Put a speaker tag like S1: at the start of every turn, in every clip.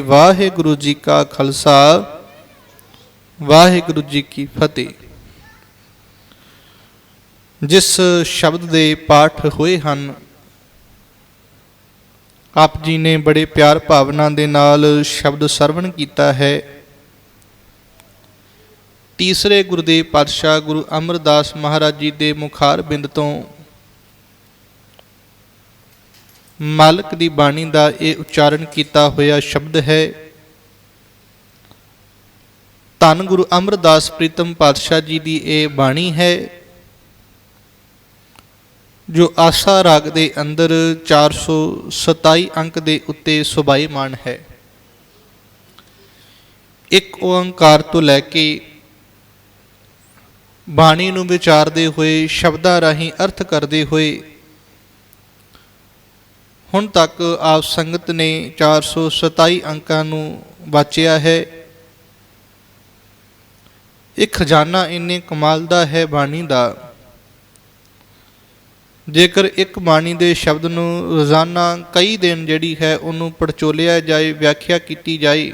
S1: ਵਾਹਿਗੁਰੂ ਜੀ ਕਾ ਖਾਲਸਾ, ਵਾਹਿਗੁਰੂ ਜੀ ਕੀ ਫਤਿਹ। ਜਿਸ ਸ਼ਬਦ ਦੇ ਪਾਠ ਹੋਏ ਹਨ, ਆਪ ਜੀ ਨੇ ਬੜੇ ਪਿਆਰ ਭਾਵਨਾ ਦੇ ਨਾਲ ਸ਼ਬਦ ਸਰਵਣ ਕੀਤਾ ਹੈ। ਤੀਸਰੇ ਗੁਰਦੇਵ ਪਾਤਸ਼ਾਹ ਗੁਰੂ ਅਮਰਦਾਸ ਮਹਾਰਾਜ ਜੀ ਦੇ ਮੁਖਾਰ ਬਿੰਦ ਤੋਂ ਮਾਲਕ ਦੀ ਬਾਣੀ ਦਾ ਇਹ ਉਚਾਰਨ ਕੀਤਾ ਹੋਇਆ ਸ਼ਬਦ ਹੈ, ਧੰਨ ਗੁਰੂ ਅਮਰਦਾਸ ਪ੍ਰੀਤਮ ਪਾਤਸ਼ਾਹ ਜੀ ਦੀ ਇਹ ਬਾਣੀ ਹੈ, ਜੋ ਆਸਾ ਰਾਗ ਦੇ ਅੰਦਰ 427 ਅੰਕ ਦੇ ਉੱਤੇ ਸੁਭਾਈਮਾਨ ਹੈ। ਇੱਕ ਓੰਕਾਰ ਤੋਂ ਲੈ ਕੇ ਬਾਣੀ ਨੂੰ ਵਿਚਾਰਦੇ ਹੋਏ, ਸ਼ਬਦਾਂ ਰਾਹੀਂ ਅਰਥ ਕਰਦੇ ਹੋਏ ਹੁਣ ਤੱਕ ਆਪ ਸੰਗਤ ਨੇ 427 ਅੰਕਾਂ ਨੂੰ ਵਾਚਿਆ ਹੈ। ਇਹ ਖਜ਼ਾਨਾ ਇੰਨੇ ਕਮਾਲ ਦਾ ਹੈ ਬਾਣੀ ਦਾ। ਜੇਕਰ ਇੱਕ ਬਾਣੀ ਦੇ ਸ਼ਬਦ ਨੂੰ ਰੋਜ਼ਾਨਾ ਕਈ ਦਿਨ ਜਿਹੜੀ ਹੈ ਉਹਨੂੰ ਪੜਚੋਲਿਆ ਜਾਏ, ਵਿਆਖਿਆ ਕੀਤੀ ਜਾਏ,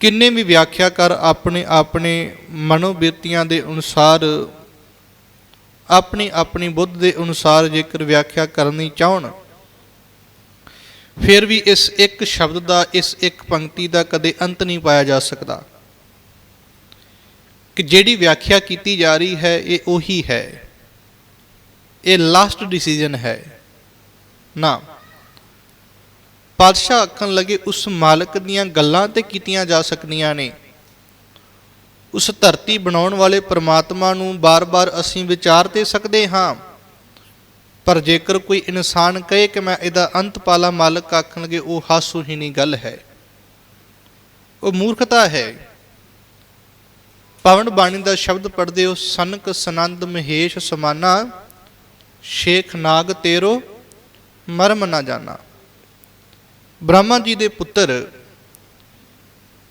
S1: ਕਿੰਨੇ ਵੀ ਵਿਆਖਿਆਕਾਰ ਆਪਣੇ ਆਪਣੇ ਮਨੋਬਿਰਤੀਆਂ ਦੇ ਅਨੁਸਾਰ ਆਪਣੀ ਆਪਣੀ ਬੁੱਧ ਦੇ ਅਨੁਸਾਰ ਜੇਕਰ ਵਿਆਖਿਆ ਕਰਨੀ ਚਾਹਣ, ਫਿਰ ਵੀ ਇਸ ਇੱਕ ਸ਼ਬਦ ਦਾ, ਇਸ ਇੱਕ ਪੰਕਤੀ ਦਾ ਕਦੇ ਅੰਤ ਨਹੀਂ ਪਾਇਆ ਜਾ ਸਕਦਾ। ਕਿ ਜਿਹੜੀ ਵਿਆਖਿਆ ਕੀਤੀ ਜਾ ਰਹੀ ਹੈ, ਇਹ ਉਹੀ ਹੈ। ਇਹ ਲਾਸਟ ਡਿਸੀਜਨ ਹੈ। ਨਾ। ਪਾਤਸ਼ਾਹ ਆਖਣ ਲੱਗੇ, ਉਸ ਮਾਲਕ ਦੀਆਂ ਗੱਲਾਂ ਤੇ ਕੀਤੀਆਂ ਜਾ ਸਕਦੀਆਂ ਨੇ। ਉਸ ਧਰਤੀ ਬਣਾਉਣ ਵਾਲੇ ਪ੍ਰਮਾਤਮਾ ਨੂੰ ਬਾਰ-ਬਾਰ ਅਸੀਂ ਵਿਚਾਰ ਤੇ ਸਕਦੇ ਹਾਂ। ਪਰ ਜੇਕਰ ਕੋਈ ਇਨਸਾਨ ਕਹੇ ਕਿ ਮੈਂ ਇਹਦਾ ਅੰਤ ਪਾਲਾ ਮਾਲਕ ਆਖਣਗੇ, ਉਹ ਹਾਸੂਹੀਣੀ ਗੱਲ ਹੈ। ਉਹ ਮੂਰਖਤਾ ਹੈ। ਪਵਨ ਬਾਣੀ ਦਾ ਸ਼ਬਦ ਪੜਦੇ ਹੋ, ਸਨਕ ਸਨੰਦ ਮਹੇਸ਼ ਸਮਾਨਾ, ਸ਼ੇਖ ਨਾਗ ਤੇਰੋ, ਮਰਮ ਨਾ ਜਾਣਾ। ਬ੍ਰਹਮਾ ਜੀ ਦੇ ਪੁੱਤਰ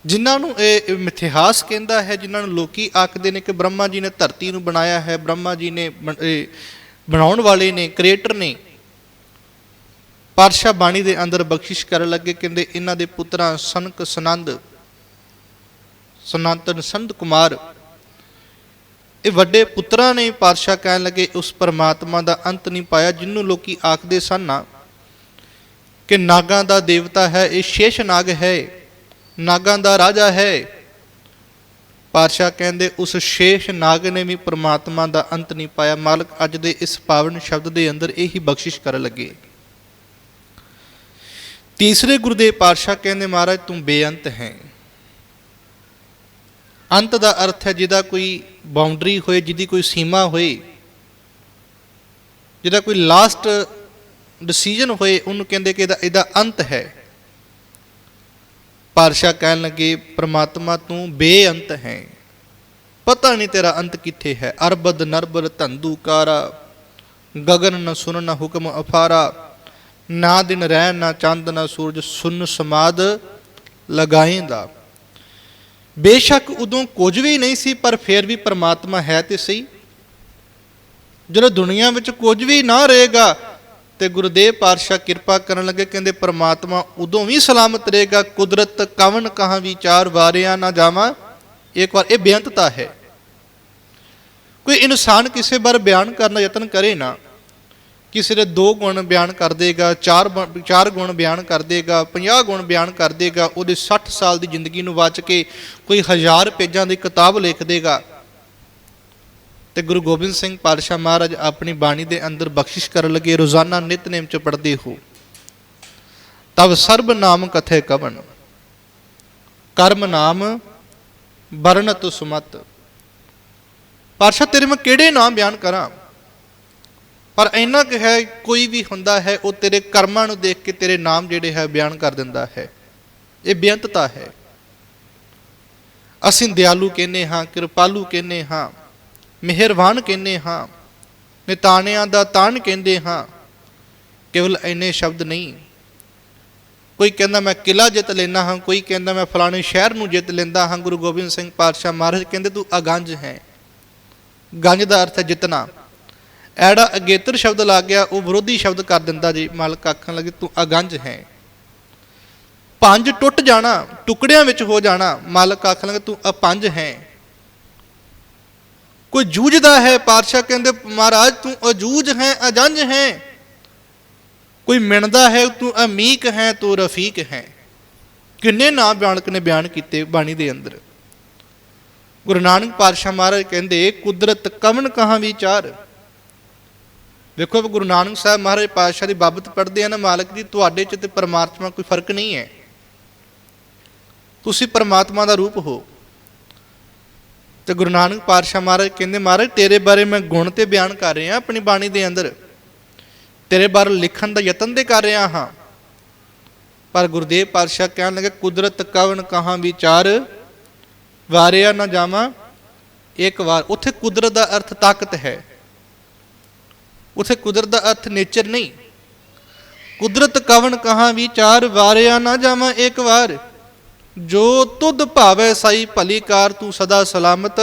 S1: ਜਿਨ੍ਹਾਂ ਨੂੰ ਇਹ ਮਿਥਿਹਾਸ ਕਹਿੰਦਾ ਹੈ, ਜਿਨ੍ਹਾਂ ਨੂੰ ਲੋਕੀ ਆਖਦੇ ਨੇ ਕਿ ਬ੍ਰਹਮਾ ਜੀ ਨੇ ਧਰਤੀ ਨੂੰ ਬਣਾਇਆ ਹੈ, ਬ੍ਰਹਮਾ ਜੀ ਨੇ ਬਣ- ਬਣਾਉਣ ਵਾਲੇ ਨੇ, ਕ੍ਰੀਏਟਰ ਨੇ। ਪਾਤਸ਼ਾਹ ਬਾਣੀ ਦੇ ਅੰਦਰ ਬਖਸ਼ਿਸ਼ ਕਰਨ ਲੱਗੇ, ਕਹਿੰਦੇ ਇਹਨਾਂ ਦੇ ਪੁੱਤਰਾਂ ਸਨਕ ਸਨੰਦ ਸਨਾਤਨ ਸੰਤ ਕੁਮਾਰ, ਇਹ ਵੱਡੇ ਪੁੱਤਰਾਂ ਨੇ ਪਾਤਸ਼ਾਹ ਕਹਿਣ ਲੱਗੇ, ਉਸ ਪਰਮਾਤਮਾ ਦਾ ਅੰਤ ਨਹੀਂ ਪਾਇਆ ਜਿਹਨੂੰ ਲੋਕੀ ਆਖਦੇ ਸਨ ਨਾ ਕਿ ਨਾਗਾਂ ਦਾ ਦੇਵਤਾ ਹੈ, ਇਹ ਸ਼ੇਸ਼ ਨਾਗ ਹੈ। ਨਾਗਾਂ ਦਾ ਰਾਜਾ ਹੈ। ਪਾਤਸ਼ਾਹ ਕਹਿੰਦੇ, ਉਸ ਸ਼ੇਸ਼ ਨਾਗ ਨੇ ਵੀ ਪ੍ਰਮਾਤਮਾ ਦਾ ਅੰਤ ਨਹੀਂ ਪਾਇਆ। ਮਾਲਕ ਅੱਜ ਦੇ ਇਸ ਪਾਵਨ ਸ਼ਬਦ ਦੇ ਅੰਦਰ ਇਹੀ ਬਖਸ਼ਿਸ਼ ਕਰਨ ਲੱਗੇ। ਤੀਸਰੇ ਗੁਰਦੇਵ ਪਾਤਸ਼ਾਹ ਕਹਿੰਦੇ, ਮਹਾਰਾਜ, ਤੂੰ ਬੇਅੰਤ ਹੈ। ਅੰਤ ਦਾ ਅਰਥ ਹੈ ਜਿਹਦਾ ਕੋਈ ਬਾਉਂਡਰੀ ਹੋਏ, ਜਿਹਦੀ ਕੋਈ ਸੀਮਾ ਹੋਏ, ਜਿਹਦਾ ਕੋਈ ਲਾਸਟ ਡਿਸੀਜਨ ਹੋਏ, ਉਹਨੂੰ ਕਹਿੰਦੇ ਕਿ ਇਹਦਾ ਇਹਦਾ ਅੰਤ ਹੈ। ਪਾਤਸ਼ਾਹ ਕਹਿਣ ਲੱਗੇ, ਪ੍ਰਮਾਤਮਾ ਤੂੰ ਬੇਅੰਤ ਹੈ। ਪਤਾ ਨਹੀਂ ਤੇਰਾ ਅੰਤ ਕਿੱਥੇ ਹੈ। ਅਰਬਦ ਨਰਬਰ ਧੰਦੂ ਕਾਰਾ। ਗਗਨ ਨ ਸੁਨ ਨ ਹੁਕਮ ਅਫਾਰਾ। ਨਾ ਦਿਨ ਰਹਿ ਨਾ ਚੰਦ ਨਾ ਸੂਰਜ। ਸੁਨ ਸਮਾਦ ਲਗਾਏਂਦਾ। ਬੇਸ਼ੱਕ ਉਦੋਂ ਕੁਝ ਵੀ ਨਹੀਂ ਸੀ, ਪਰ ਫਿਰ ਵੀ ਪਰਮਾਤਮਾ ਹੈ ਤੇ ਸਹੀ। ਜਦੋਂ ਦੁਨੀਆ ਵਿੱਚ ਕੁਝ ਵੀ ਨਾ ਰਹੇਗਾ ਤੇ ਗੁਰਦੇਵ ਪਾਤਸ਼ਾਹ ਕਿਰਪਾ ਕਰਨ ਲੱਗੇ, ਕਹਿੰਦੇ, ਪ੍ਰਮਾਤਮਾ ਉਦੋਂ ਵੀ ਸਲਾਮਤ ਰਹੇਗਾ, ਕੁਦਰਤ ਕਵਨ ਕਹਾਂ ਵਿਚਾਰ ਵਾਰਿਆ ਨਾ ਜਾਵਾਂ? ਇੱਕ ਵਾਰ, ਇਹ ਬੇਅੰਤਤਾ ਹੈ। ਕੋਈ ਇਨਸਾਨ ਕਿਸੇ ਬਾਰੇ ਬਿਆਨ ਕਰਨ ਦਾ ਯਤਨ ਕਰੇ ਨਾ, ਕਿਸੇ ਦੇ ਦੋ ਗੁਣ ਬਿਆਨ ਕਰ ਦੇਗਾ, ਚਾਰ ਬ- ਚਾਰ ਗੁਣ ਬਿਆਨ ਕਰ ਦੇਗਾ 50 ਗੁਣ ਬਿਆਨ ਕਰ ਦੇਗਾ, ਉਹਦੇ 60 ਸਾਲ ਦੀ ਜ਼ਿੰਦਗੀ ਨੂੰ ਵਾਚ ਕੇ ਕੋਈ ਹਜ਼ਾਰ ਪੇਜਾਂ ਦੀ ਕਿਤਾਬ ਲਿਖ ਦੇਗਾ ਤੇ ਗੁਰੂ ਗੋਬਿੰਦ ਸਿੰਘ ਪਾਤਸ਼ਾਹ ਮਹਾਰਾਜ ਆਪਣੀ ਬਾਣੀ ਦੇ ਅੰਦਰ ਬਖਸ਼ਿਸ਼ ਕਰਨ ਲੱਗੇ, ਰੋਜ਼ਾਨਾ ਨਿਤਨੇਮ ਚ ਪੜ੍ਹਦੇ ਹੋ। ਤਬ ਸਰਬ ਨਾਮ ਕਥੇ ਕਵਨ ਕਰਮ ਨਾਮ ਵਰਣਤ ਸੁਮਤ। ਪਾਤਸ਼ਾਹ, ਤੇਰੇ ਮੈਂ ਕਿਹੜੇ ਨਾਮ ਬਿਆਨ ਕਰਾਂ? ਪਰ ਇੰਨਾ ਕਿ ਹੈ, ਕੋਈ ਵੀ ਹੁੰਦਾ ਹੈ, ਉਹ ਤੇਰੇ ਕਰਮਾਂ ਨੂੰ ਦੇਖ ਕੇ ਤੇਰੇ ਨਾਮ ਜਿਹੜੇ ਹੈ, ਬਿਆਨ ਕਰ ਦਿੰਦਾ ਹੈ। ਇਹ ਬੇਅੰਤਤਾ ਹੈ। ਅਸੀਂ ਦਿਆਲੂ ਕਹਿੰਦੇ ਹਾਂ, ਕਿਰਪਾਲੂ ਕਹਿੰਦੇ ਹਾਂ। ਮਿਹਰਬਾਨ ਕਹਿੰਦੇ ਹਾਂ, ਨਿਤਾਣਿਆਂ ਦਾ ਤਾਣ ਕਹਿੰਦੇ ਹਾਂ। ਕੇਵਲ ਇੰਨੇ ਸ਼ਬਦ ਨਹੀਂ। ਕੋਈ ਕਹਿੰਦਾ ਮੈਂ ਕਿਲਾ ਜਿੱਤ ਲੈਣਾ ਹਾਂ, ਕੋਈ ਕਹਿੰਦਾ ਮੈਂ ਫਲਾਣੇ ਸ਼ਹਿਰ ਨੂੰ ਜਿੱਤ ਲੈਂਦਾ ਹਾਂ, ਗੁਰੂ ਗੋਬਿੰਦ ਸਿੰਘ ਪਾਤਸ਼ਾਹ ਮਹਾਰਾਜ ਕਹਿੰਦੇ ਤੂੰ ਅਗੰਜ ਹੈ। ਗੰਜ ਦਾ ਅਰਥ ਹੈ ਜਿੱਤਣਾ। ਐੜਾ ਅਗੇਤਰ ਸ਼ਬਦ ਲੱਗ ਗਿਆ, ਉਹ ਵਿਰੋਧੀ ਸ਼ਬਦ ਕਰ ਦਿੰਦਾ ਜੀ। ਮਾਲਕ ਆਖਣ ਲੱਗੇ, ਤੂੰ ਅਗੰਜ ਹੈ। ਪੰਜ ਟੁੱਟ ਜਾਣਾ, ਟੁਕੜਿਆਂ ਵਿੱਚ ਹੋ ਜਾਣਾ। ਮਾਲਕ ਆਖਣ ਲੱਗੇ, ਤੂੰ ਅਪੰਜ ਹੈ। ਕੋਈ ਜੂਝਦਾ ਹੈ ਪਾਤਸ਼ਾਹ ਕਹਿੰਦੇ, ਮਹਾਰਾਜ, ਤੂੰ ਅਜੂਝ ਹੈ ਅਜੰਜ ਹੈ। ਕੋਈ ਮਿਣਦਾ ਹੈ, ਤੂੰ ਅਮੀਕ ਹੈ, ਤੂੰ ਰਫੀਕ ਹੈ। ਕਿੰਨੇ ਨਾਮ ਬਿਆਨਕ ਨੇ ਬਿਆਨ ਕੀਤੇ ਬਾਣੀ ਦੇ ਅੰਦਰ। ਗੁਰੂ ਨਾਨਕ ਪਾਤਸ਼ਾਹ ਮਹਾਰਾਜ ਕਹਿੰਦੇ, ਕੁਦਰਤ ਕਵਨ ਕਹਾਂ ਵਿਚਾਰ? ਵੇਖੋ ਗੁਰੂ ਨਾਨਕ ਸਾਹਿਬ ਮਹਾਰਾਜ ਪਾਤਸ਼ਾਹ ਦੀ ਬਾਬਤ ਪੜ੍ਹਦੇ ਆ ਨਾ ਮਾਲਕ ਜੀ ਤੁਹਾਡੇ ਚ ਤੇ ਪਰਮਾਤਮਾ ਕੋਈ ਫ਼ਰਕ ਨਹੀਂ ਹੈ। ਤੁਸੀਂ ਪਰਮਾਤਮਾ ਦਾ ਰੂਪ ਹੋ। ਤੇ ਗੁਰੂ ਨਾਨਕ ਪਾਤਸ਼ਾਹ ਮਹਾਰਾਜ ਕਹਿੰਦੇ, ਮਹਾਰਾਜ, ਤੇਰੇ ਬਾਰੇ ਮੈਂ ਗੁਣ ਤੇ ਬਿਆਨ ਕਰ ਰਿਹਾ, ਆਪਣੀ ਬਾਣੀ ਦੇ ਅੰਦਰ। ਤੇਰੇ ਬਾਰੇ ਲਿਖਣ ਦਾ ਯਤਨ ਤੇ ਕਰ ਰਿਹਾ ਹਾਂ। ਪਰ ਗੁਰਦੇਵ ਪਾਤਸ਼ਾਹ ਕਹਿਣ ਲੱਗੇ, ਕੁਦਰਤ ਕਵਨ ਕਹਾਂ ਵਿਚਾਰ, ਵਾਰਿਆ ਨਾ ਜਾਵਾਂ। ਇੱਕ ਵਾਰ, ਉੱਥੇ ਕੁਦਰਤ ਦਾ ਅਰਥ ਤਾਕਤ ਹੈ। ਉੱਥੇ ਕੁਦਰਤ ਦਾ ਅਰਥ ਨੇਚਰ ਨਹੀਂ। ਕੁਦਰਤ ਕਵਨ ਕਹਾਂ ਵਿਚਾਰ, ਵਾਰਿਆ ਨਾ ਜਾਵਾਂ ਇੱਕ ਵਾਰ। ਜੋ ਤੁਧ ਭਾਵੇ ਸਾਈ ਭਲੀ ਕਾਰ ਤੂੰ ਸਦਾ ਸਲਾਮਤ